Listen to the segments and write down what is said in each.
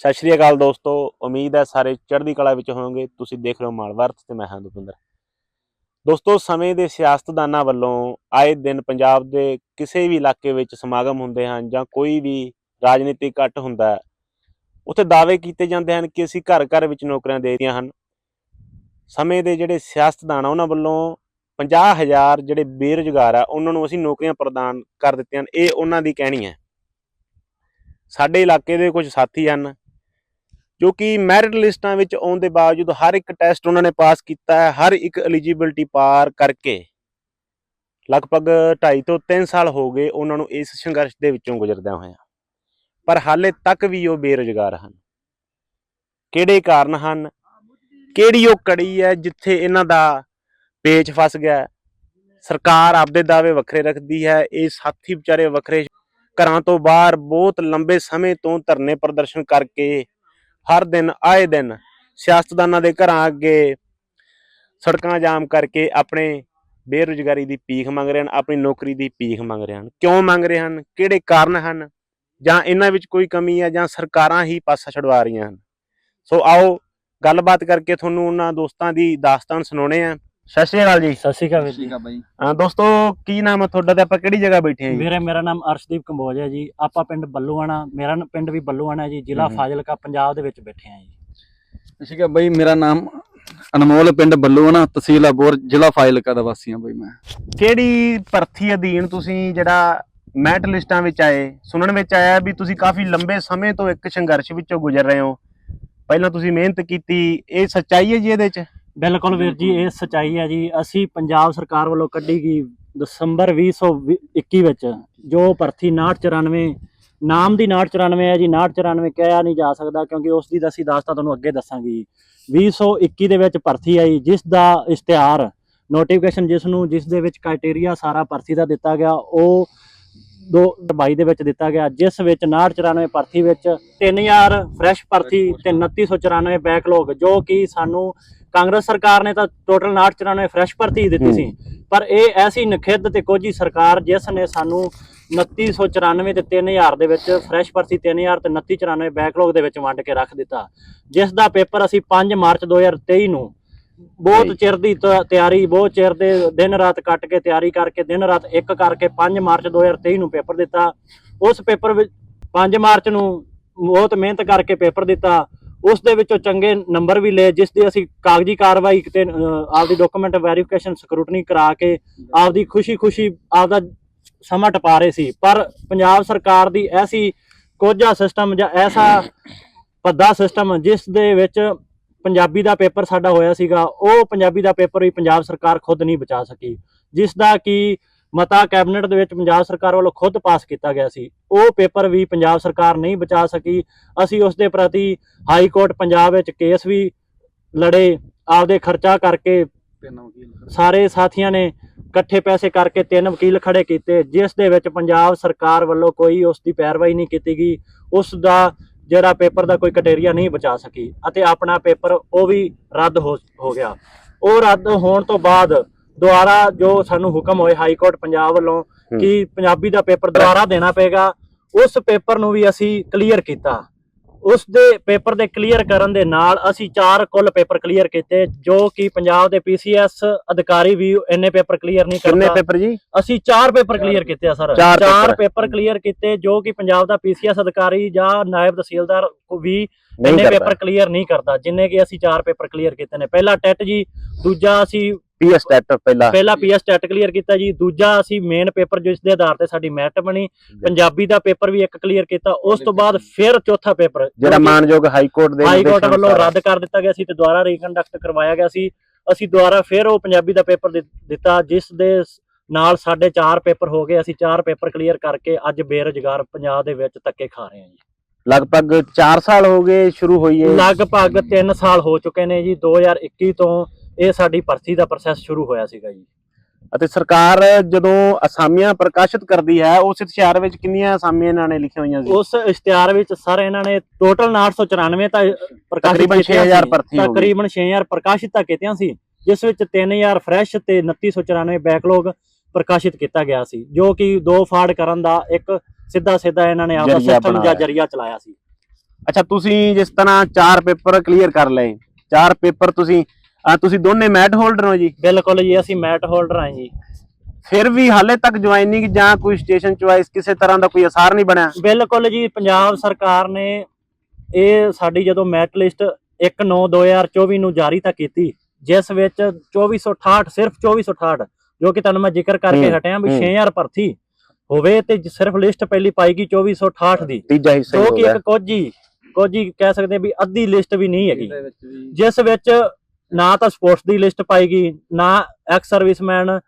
ਸਤਿ ਸ਼੍ਰੀ ਅਕਾਲ ਦੋਸਤੋ, ਉਮੀਦ ਹੈ ਸਾਰੇ ਚੜ੍ਹਦੀ ਕਲਾ ਵਿੱਚ ਹੋਵੋਗੇ। ਤੁਸੀਂ ਦੇਖ ਰਹੇ ਹੋ ਮਾਲਵਰਤ ਤੇ ਮੈਂ ਹਾਂ ਦੁਪਿੰਦਰ। ਦੋਸਤੋ, ਸਮੇਂ ਦੇ ਸਿਆਸਤਦਾਨਾਂ ਵੱਲੋਂ ਆਏ ਦਿਨ ਪੰਜਾਬ ਦੇ ਕਿਸੇ ਵੀ ਇਲਾਕੇ ਵਿੱਚ ਸਮਾਗਮ ਹੁੰਦੇ ਹਨ ਜਾਂ ਕੋਈ ਵੀ ਰਾਜਨੀਤਿਕ ਇਕੱਠ ਹੁੰਦਾ ਹੈ, ਉੱਥੇ ਦਾਅਵੇ ਕੀਤੇ ਜਾਂਦੇ ਹਨ ਕਿ ਅਸੀਂ ਘਰ ਘਰ ਵਿੱਚ ਨੌਕਰੀਆਂ ਦੇ ਦਿੱਤੀਆਂ ਹਨ। ਸਮੇਂ ਦੇ ਜਿਹੜੇ ਸਿਆਸਤਦਾਨ ਆ, ਉਹਨਾਂ ਵੱਲੋਂ 50000 ਜਿਹੜੇ ਬੇਰੁਜ਼ਗਾਰ ਆ, ਉਹਨਾਂ ਨੂੰ ਅਸੀਂ ਨੌਕਰੀਆਂ ਪ੍ਰਦਾਨ ਕਰ ਦਿੱਤੀਆਂ ਹਨ। ਇਹ ਉਹਨਾਂ ਦੀ ਕਹਿਣੀ ਹੈ। ਸਾਡੇ ਇਲਾਕੇ ਦੇ ਕੁਝ ਸਾਥੀ ਹਨ ਕਿਉਂਕਿ ਮੈਰਿਟ ਲਿਸਟਾਂ ਵਿੱਚ ਆਉਣ ਦੇ ਬਾਵਜੂਦ ਹਰ ਇੱਕ ਟੈਸਟ ਉਹਨਾਂ ਨੇ ਪਾਸ ਕੀਤਾ ਹੈ, ਹਰ ਇੱਕ ਐਲੀਜੀਬਿਲਟੀ ਪਾਰ ਕਰਕੇ। ਲਗਭਗ 2.5 ਤੋਂ 3 ਸਾਲ ਹੋ ਗਏ ਉਹਨਾਂ ਨੂੰ ਇਸ ਸੰਘਰਸ਼ ਦੇ ਵਿੱਚੋਂ ਗੁਜ਼ਰਦਿਆਂ ਹੋਇਆਂ। ਪਰ ਹਾਲੇ ਤੱਕ ਵੀ ਉਹ ਬੇਰੁਜ਼ਗਾਰ ਹਨ। ਕਿਹੜੇ ਕਾਰਨ ਹਨ? ਕਿਹੜੀ ਉਹ ਕੜੀ ਹੈ ਜਿੱਥੇ ਇਹਨਾਂ ਦਾ ਪੇਚ ਫਸ ਗਿਆ ਸਰਕਾਰ ਆਪਦੇ ਦਾਅਵੇ ਵੱਖਰੇ ਰੱਖਦੀ ਹੈ, ਇਹ ਸਾਥੀ ਵਿਚਾਰੇ ਵੱਖਰੇ ਘਰਾਂ ਤੋਂ ਬਾਹਰ ਬਹੁਤ ਲੰਬੇ ਸਮੇਂ ਤੋਂ ਧਰਨੇ ਪ੍ਰਦਰਸ਼ਨ ਕਰਕੇ ਹਰ ਦਿਨ ਆਏ ਦਿਨ ਸਿਆਸਤਦਾਨਾਂ ਦੇ ਘਰਾਂ ਅੱਗੇ ਸੜਕਾਂ ਜਾਮ ਕਰਕੇ ਆਪਣੇ ਬੇਰੁਜ਼ਗਾਰੀ ਦੀ ਭੀਖ ਮੰਗ ਰਹੇ ਹਨ, ਆਪਣੀ ਨੌਕਰੀ ਦੀ ਭੀਖ ਮੰਗ ਰਹੇ ਹਨ। ਕਿਉਂ ਮੰਗ ਰਹੇ ਹਨ? ਕਿਹੜੇ ਕਾਰਨ ਹਨ? ਜਾਂ ਇਹਨਾਂ ਵਿੱਚ ਕੋਈ ਕਮੀ ਹੈ ਜਾਂ ਸਰਕਾਰਾਂ ਹੀ ਪਾਸਾ ਛਡਵਾ ਰਹੀਆਂ ਹਨ? ਸੋ ਆਓ ਗੱਲਬਾਤ ਕਰਕੇ ਤੁਹਾਨੂੰ ਉਹਨਾਂ ਦੋਸਤਾਂ ਦੀ ਦਾਸਤਾਨ ਸੁਣਾਉਣੇ ਆ ਸਤਿ ਸ਼੍ਰੀ ਅਕਾਲ ਜੀ। ਸਤਿ ਸ਼੍ਰੀ ਅਕਾਲ ਵੀਰ ਜੀ। ਠੀਕ ਆ ਬਾਈ। ਅਹ ਦੋਸਤੋ ਕੀ ਨਾਮ ਹੈ ਤੁਹਾਡਾ ਤੇ ਆਪਾਂ ਕਿਹੜੀ ਜਗ੍ਹਾ ਬੈਠੇ ਹਾਂ ਜੀ? ਮੇਰਾ ਮੇਰਾ ਨਾਮ ਅਰਸ਼ਦੀਪ ਕੰਬੋਜ ਹੈ ਜੀ। ਆਪਾਂ ਪਿੰਡ ਬੱਲੂਆਣਾ ਮੇਰਾ ਪਿੰਡ ਵੀ ਬੱਲੂਆਣਾ ਜੀ ਜ਼ਿਲ੍ਹਾ। ਫਾਜ਼ਿਲਕਾ ਪੰਜਾਬ ਦੇ ਵਿੱਚ ਬੈਠੇ ਆ ਜੀ। ਠੀਕ ਆ ਬਾਈ ਮੇਰਾ ਨਾਮ ਅਨਮੋਲ ਪਿੰਡ ਬੱਲੂਆਣਾ ਤਹਿਸੀਲ ਅਬੋਰ ਜ਼ਿਲ੍ਹਾ ਫਾਜ਼ਿਲਕਾ ਦਾ ਵਾਸੀ ਆ ਬਾਈ ਮੈਂ। ਕਿਹੜੀ ਭਰਤੀ ਅਧੀਨ ਤੁਸੀਂ ਜਿਹੜਾ ਮੈਟ ਲਿਸਟਾਂ ਵਿੱਚ ਆਏ ਸੁਣਨ ਵਿੱਚ ਆਇਆ ਵੀ ਤੁਸੀਂ ਕਾਫੀ ਲੰਬੇ ਸਮੇਂ ਤੋਂ ਇੱਕ ਸੰਘਰਸ਼ ਵਿੱਚੋਂ ਗੁਜ਼ਰ ਰਹੇ ਹੋ। ਪਹਿਲਾਂ ਤੁਸੀਂ ਮਿਹਨਤ ਕੀਤੀ ਇਹ ਸੱਚਾਈ ਹੈ ਜੀ ਇਹਦੇ 'ਚ? ਬਿਲਕੁਲ ਵੀਰ ਜੀ, ਇਹ ਸਚਾਈ ਹੈ ਜੀ। ਅਸੀਂ ਪੰਜਾਬ ਸਰਕਾਰ ਵੱਲੋਂ ਕੱਢੀ ਗਈ ਦਸੰਬਰ 2021 ਵਿੱਚ, ਜੋ ਭਰਤੀ 6994 ਨਾਮ ਦੀ 6994 ਹੈ ਜੀ। 6994 ਕਿਹਾ ਨਹੀਂ ਜਾ ਸਕਦਾ ਕਿਉਂਕਿ ਉਸ ਦੀ ਤਾਂ ਅਸੀਂ ਦਾਸਤਾ ਤੁਹਾਨੂੰ ਅੱਗੇ ਦੱਸਾਂਗੇ ਜੀ। 2021 ਦੇ ਵਿੱਚ ਭਰਤੀ ਆਈ, ਜਿਸ ਦਾ ਇਸ਼ਤਿਹਾਰ ਨੋਟੀਫਿਕੇਸ਼ਨ ਜਿਸ ਨੂੰ, ਜਿਸ ਦੇ ਵਿੱਚ ਕ੍ਰਾਈਟੇਰੀਆ ਸਾਰਾ ਭਰਤੀ ਦਾ ਦਿੱਤਾ ਗਿਆ, ਉਹ 2022 ਦੇ ਵਿੱਚ ਦਿੱਤਾ ਗਿਆ ਜਿਸ ਵਿੱਚ 6994 ਭਰਤੀ ਵਿੱਚ 3000 ਫਰੈਸ਼ ਭਰਤੀ ਤੇ 2994 ਬੈਕਲੌਗ ਜੋ ਕਿ ਸਾਨੂੰ ਕਾਂਗਰਸ ਸਰਕਾਰ ਨੇ ਤਾਂ ਟੋਟਲ 6994 ਫਰੈਸ਼ ਭਰਤੀ ਦਿੱਤੀ। ਸੀ ਪਰ ਇਹ ਐਸੀ ਨਖਿੱਧ ਤੇ ਕੋਝੀ ਸਰਕਾਰ ਜਿਸ ਨੇ ਸਾਨੂੰ 2994 ਤੇ 3000 ਦੇ ਵਿੱਚ ਫਰੈਸ਼ ਭਰਤੀ 3000 ਤੇ 2994 ਬੈਕਲੌਗ ਦੇ ਵਿੱਚ ਵੰਡ ਕੇ ਰੱਖ ਦਿੱਤਾ ਜਿਸ ਦਾ ਪੇਪਰ ਅਸੀਂ 5 ਮਾਰਚ 2023 ਨੂੰ ਬਹੁਤ। ਚਿਰ ਦੀ ਤ- ਤਿਆਰੀ ਬਹੁਤ ਚਿਰ ਦੇ ਦਿਨ ਰਾਤ ਕੱਟ ਕੇ ਤਿਆਰੀ ਕਰਕੇ ਦਿਨ ਰਾਤ ਇੱਕ ਕਰਕੇ 5 ਮਾਰਚ 2023 ਨੂੰ ਪੇਪਰ ਦਿੱਤਾ। ਉਸ ਪੇਪਰ ਵਿੱਚ 5 ਮਾਰਚ ਨੂੰ ਬਹੁਤ ਮਿਹਨਤ ਕਰਕੇ ਪੇਪਰ ਦਿੱਤਾ। ਉਸ ਦੇ ਵਿੱਚੋਂ ਚੰਗੇ ਨੰਬਰ ਵੀ ਲਏ ਜਿਸ ਦੀ ਅਸੀਂ ਕਾਗਜ਼ੀ ਕਾਰਵਾਈ ਤੇ ਅਹ, ਆਪਦੀ ਡਾਕੂਮੈਂਟ ਵੈਰੀਫਿਕੇਸ਼ਨ ਸਕਰੂਟਨੀ ਕਰਾ ਕੇ ਆਪਦੀ ਖੁਸ਼ੀ-ਖੁਸ਼ੀ ਆਪਦਾ ਸਮਾਂ ਟਪਾ ਰਹੇ ਸੀ। ਪਰ ਪੰਜਾਬ ਸਰਕਾਰ ਦੀ ਐਸੀ ਕੋਝਾ ਸਿਸਟਮ ਜਾਂ ਐਸਾ ਭੱਦਾ ਸਿਸਟਮ ਜਿਸ ਦੇ ਵਿੱਚ ਪੰਜਾਬੀ ਦਾ ਪੇਪਰ ਸਾਡਾ ਹੋਇਆ ਸੀਗਾ ਉਹ ਪੰਜਾਬੀ ਦਾ ਪੇਪਰ ਵੀ ਪੰਜਾਬ ਸਰਕਾਰ ਖੁਦ ਨਹੀਂ ਬਚਾ ਸਕੀ। ਜਿਸ ਦਾ ਕਿ ਮਤਾ ਕੈਬਨਿਟ ਦੇ ਵਿੱਚ ਪੰਜਾਬ ਸਰਕਾਰ ਵੱਲੋਂ ਖੁਦ ਪਾਸ ਕੀਤਾ ਗਿਆ ਸੀ। ਉਹ ਪੇਪਰ ਵੀ ਪੰਜਾਬ ਸਰਕਾਰ ਨਹੀਂ ਬਚਾ ਸਕੀ। ਅਸੀਂ ਉਸ ਦੇ ਪ੍ਰਤੀ ਹਾਈ ਕੋਰਟ ਪੰਜਾਬ ਵਿੱਚ ਕੇਸ ਵੀ ਲੜੇ ਆਪਦੇ ਖਰਚਾ ਕਰਕੇ ਤਿੰਨ ਵਕੀਲ ਸਾਰੇ ਸਾਥੀਆਂ ਨੇ ਇਕੱਠੇ ਪੈਸੇ ਕਰਕੇ ਤਿੰਨ ਵਕੀਲ ਖੜੇ ਕੀਤੇ ਜਿਸ ਦੇ ਵਿੱਚ ਪੰਜਾਬ ਸਰਕਾਰ ਵੱਲੋਂ ਕੋਈ ਉਸ ਦੀ ਪੈਰਵਾਈ ਨਹੀਂ ਕੀਤੀ ਗਈ। ਉਸ ਦਾ ਜਿਹੜਾ ਪੇਪਰ ਦਾ ਕੋਈ ਕਟੇਰੀਆ ਨਹੀਂ ਬਚਾ ਸਕੀ ਅਤੇ ਆਪਣਾ ਪੇਪਰ ਉਹ ਵੀ ਰੱਦ ਹੋ ਗਿਆ। ਉਹ ਰੱਦ ਹੋਣ ਤੋਂ ਬਾਅਦ ਦੁਬਾਰਾ ਜੋ ਸਾਨੂੰ ਹੁਕਮ ਹੋਏ ਹਾਈ ਕੋਰਟ ਪੰਜਾਬ ਵੱਲੋਂ ਕਿ ਪੰਜਾਬੀ ਦਾ ਪੇਪਰ ਦੁਬਾਰਾ ਦੇਣਾ ਪਏਗਾ ਉਸ ਪੇਪਰ ਨੂੰ ਵੀ ਅਸੀਂ ਕਲੀਅਰ ਕੀਤਾ। ਉਸ ਦੇ ਪੇਪਰ ਦੇ ਕਲੀਅਰ ਕਰਨ ਦੇ ਨਾਲ ਅਸੀਂ ਚਾਰ ਕੁੱਲ ਪੇਪਰ ਕਲੀਅਰ ਕੀਤੇ ਜੋ ਕਿ ਪੰਜਾਬ ਦੇ ਪੀਸੀਐਸ ਅਧਿਕਾਰੀ ਵੀ ਇੰਨੇ ਪੇਪਰ ਕਲੀਅਰ ਨਹੀਂ ਕਿੰਨੇ ਕਰਦਾ ਪੇਪਰ ਜੀ? ਅਸੀਂ ਚਾਰ ਪੇਪਰ ਕਲੀਅਰ ਕੀਤੇ ਆ ਸਰ। ਚਾਰ ਪੇਪਰ। ਕਲੀਅਰ ਕੀਤੇ ਜੋ ਕਿ ਪੰਜਾਬ ਦਾ ਪੀਸੀਐਸ ਅਧਿਕਾਰੀ ਜਾਂ ਨਾਇਬ ਤਹਿਸੀਲਦਾਰ ਕੋ ਵੀ ਇੰਨੇ ਪੇਪਰ ਕਲੀਅਰ ਨਹੀਂ ਕਰਦਾ ਜਿੰਨੇ ਕਿ ਅਸੀਂ ਚਾਰ ਪੇਪਰ ਕਲੀਅਰ ਕੀਤੇ ਨੇ। ਪਹਿਲਾ ਟੈਟ ਜੀ ਦੂਜਾ ਅਸੀਂ ਪੀਐਸ ਟੈਟ ਪਹਿਲਾ। ਪਹਿਲਾ ਪੀਐਸ ਟੈਟ ਕਲੀਅਰ ਕੀਤਾ ਜੀ ਦੂਜਾ ਅਸੀਂ ਮੇਨ ਪੇਪਰ ਜਿਸ ਦੇ ਆਧਾਰ ਤੇ ਸਾਡੀ ਮੈਰਿਟ ਬਣੀ ਪੰਜਾਬੀ ਦਾ ਪੇਪਰ ਵੀ ਇੱਕ ਕਲੀਅਰ ਕੀਤਾ ਉਸ ਤੋਂ ਬਾਅਦ ਫਿਰ ਚੌਥਾ ਪੇਪਰ ਜਿਹੜਾ ਮਾਨਯੋਗ ਹਾਈ ਕੋਰਟ ਦੇ ਹਾਈ ਕੋਰਟ ਵੱਲੋਂ ਰੱਦ ਕਰ ਦਿੱਤਾ ਗਿਆ ਸੀ ਤੇ ਦੁਬਾਰਾ ਰੀਕੰਡਕਟ ਕਰਵਾਇਆ ਗਿਆ ਸੀ। ਅਸੀਂ ਦੁਬਾਰਾ ਫਿਰ ਉਹ ਪੰਜਾਬੀ ਦਾ ਪੇਪਰ ਦਿੱਤਾ ਜਿਸ ਦੇ ਨਾਲ ਸਾਡੇ ਚਾਰ ਪੇਪਰ ਹੋ ਗਏ। ਅਸੀਂ ਚਾਰ ਪੇਪਰ ਕਲੀਅਰ ਕਰਕੇ ਅੱਜ ਬੇਰੁਜ਼ਗਾਰ ਪੰਜਾਬ ਦੇ ਵਿੱਚ ਧੱਕੇ ਖਾ ਰਹੇ ਹਾਂ ਜੀ। ਲਗਭਗ 4 ਸਾਲ ਹੋ ਗਏ ਸ਼ੁਰੂ ਹੋਈ ਹੈ ਲਗਭਗ 3 ਸਾਲ ਹੋ ਚੁੱਕੇ ਨੇ ਜੀ 2021 ਤੋਂ ਇਹ ਸਾਡੀ ਭਰਤੀ ਦਾ ਪ੍ਰੋਸੈਸ ਸ਼ੁਰੂ ਹੋਇਆ ਸੀਗਾ ਜੀ ਅਤੇ ਸਰਕਾਰ ਜਦੋਂ ਅਸਾਮੀਆਂ ਪ੍ਰਕਾਸ਼ਿਤ ਕਰਦੀ ਹੈ ਉਸ ਇਸ਼ਤਿਹਾਰ ਵਿੱਚ ਕਿੰਨੀਆਂ ਅਸਾਮੀਆਂ ਇਹਨਾਂ ਨੇ ਲਿਖੀਆਂ ਹੋਈਆਂ ਸੀ ਉਸ ਇਸ਼ਤਿਹਾਰ ਵਿੱਚ ਸਰ ਇਹਨਾਂ ਨੇ ਟੋਟਲ 994 ਤਾਂ ਪ੍ਰਕਾਸ਼ਿਤ ਤਕਰੀਬਨ ਕੀਤੀਆਂ 6000 ਸੀ। ਭਰਤੀ ਹੋ ਗਈ ਤਕਰੀਬਨ 6000 ਪ੍ਰਕਾਸ਼ਿਤ ਤਾਂ ਕੀਤੀਆਂ ਸੀ ਜਿਸ ਵਿੱਚ 3000 ਫਰੈਸ਼ ਤੇ 2994 ਬੈਕਲੌਗ ਪ੍ਰਕਾਸ਼ਿਤ ਕੀਤਾ ਗਿਆ ਸੀ ਜੋ ਕਿ ਦੋ ਫਾੜ ਕਰਨ ਦਾ ਇੱਕ ਸਿੱਧਾ ਸਿੱਧਾ ਇਹਨਾਂ ਨੇ ਆਪਦਾ ਸਿਸਟਮ ਜਾਂ। ਜਰੀਆ ਚਲਾਇਆ ਸੀ ਅੱਛਾ ਤੁਸੀਂ ਜਿਸ ਤਰ੍ਹਾਂ ਚਾਰ ਪੇਪਰ ਕਲੀਅਰ ਕਰ ਲਏ ਚਾਰ ਪੇਪਰ ਤੁਸੀਂ ਅਹ ਤੁਸੀਂ ਦੋਨੇ ਮੈਟ ਹੋਲਡਰ ਹੋ ਜੀ? ਬਿਲਕੁਲ ਜੀ ਅਸੀਂ ਮੈਟ ਹੋਲਡਰ ਹਾਂ ਜੀ। ਫਿਰ ਵੀ ਹਾਲੇ ਤੱਕ ਜੁਆਇਨਿੰਗ ਜਾਂ ਕੋਈ ਸਟੇਸ਼ਨ ਚੁਆਇਸ ਕਿਸੇ ਤਰ੍ਹਾਂ ਦਾ ਕੋਈ ਅਸਾਰ ਨਹੀਂ ਬਣਿਆ? ਬਿਲਕੁਲ ਜੀ ਪੰਜਾਬ ਸਰਕਾਰ ਨੇ ਇਹ ਸਾਡੀ ਜਦੋਂ ਮੈਟ ਲਿਸਟ 1/9/2024 ਨੂੰ ਜਾਰੀ ਤਾਂ ਕੀਤੀ ਜਿਸ ਵਿੱਚ 2468 ਸਿਰਫ 2468 ਜੋ ਕਿ ਤੁਹਾਨੂੰ ਮੈਂ ਜ਼ਿਕਰ ਕਰਕੇ ਹਟਿਆ ਵੀ ਹੂੰ। 6000 ਭਰਤੀ ਹੋਵੇ ਤੇ ਸਿਰਫ ਲਿਸਟ ਪਹਿਲੀ ਪਾਏਗੀ 2468 ਦੀ। ਤੀਜਾ ਹਿੱਸਾ ਹੀ ਜੋ ਹੋ ਕਿ ਇੱਕ ਕੋਜੀ ਕੋਜੀ ਕਹਿ ਸਕਦੇ ਵੀ ਅੱਧੀ ਲਿਸਟ ਵੀ ਨਹੀਂ ਹੈਗੀ। ਜਿਸ ਵਿੱਚ ਨਾ ਤਾਂ ਸਪੋਰਟਸ ਦੀ ਲਿਸਟ ਪਾਏਗੀ ਨਾ ਐਕਸ ਸਰਵਿਸਮੈਨ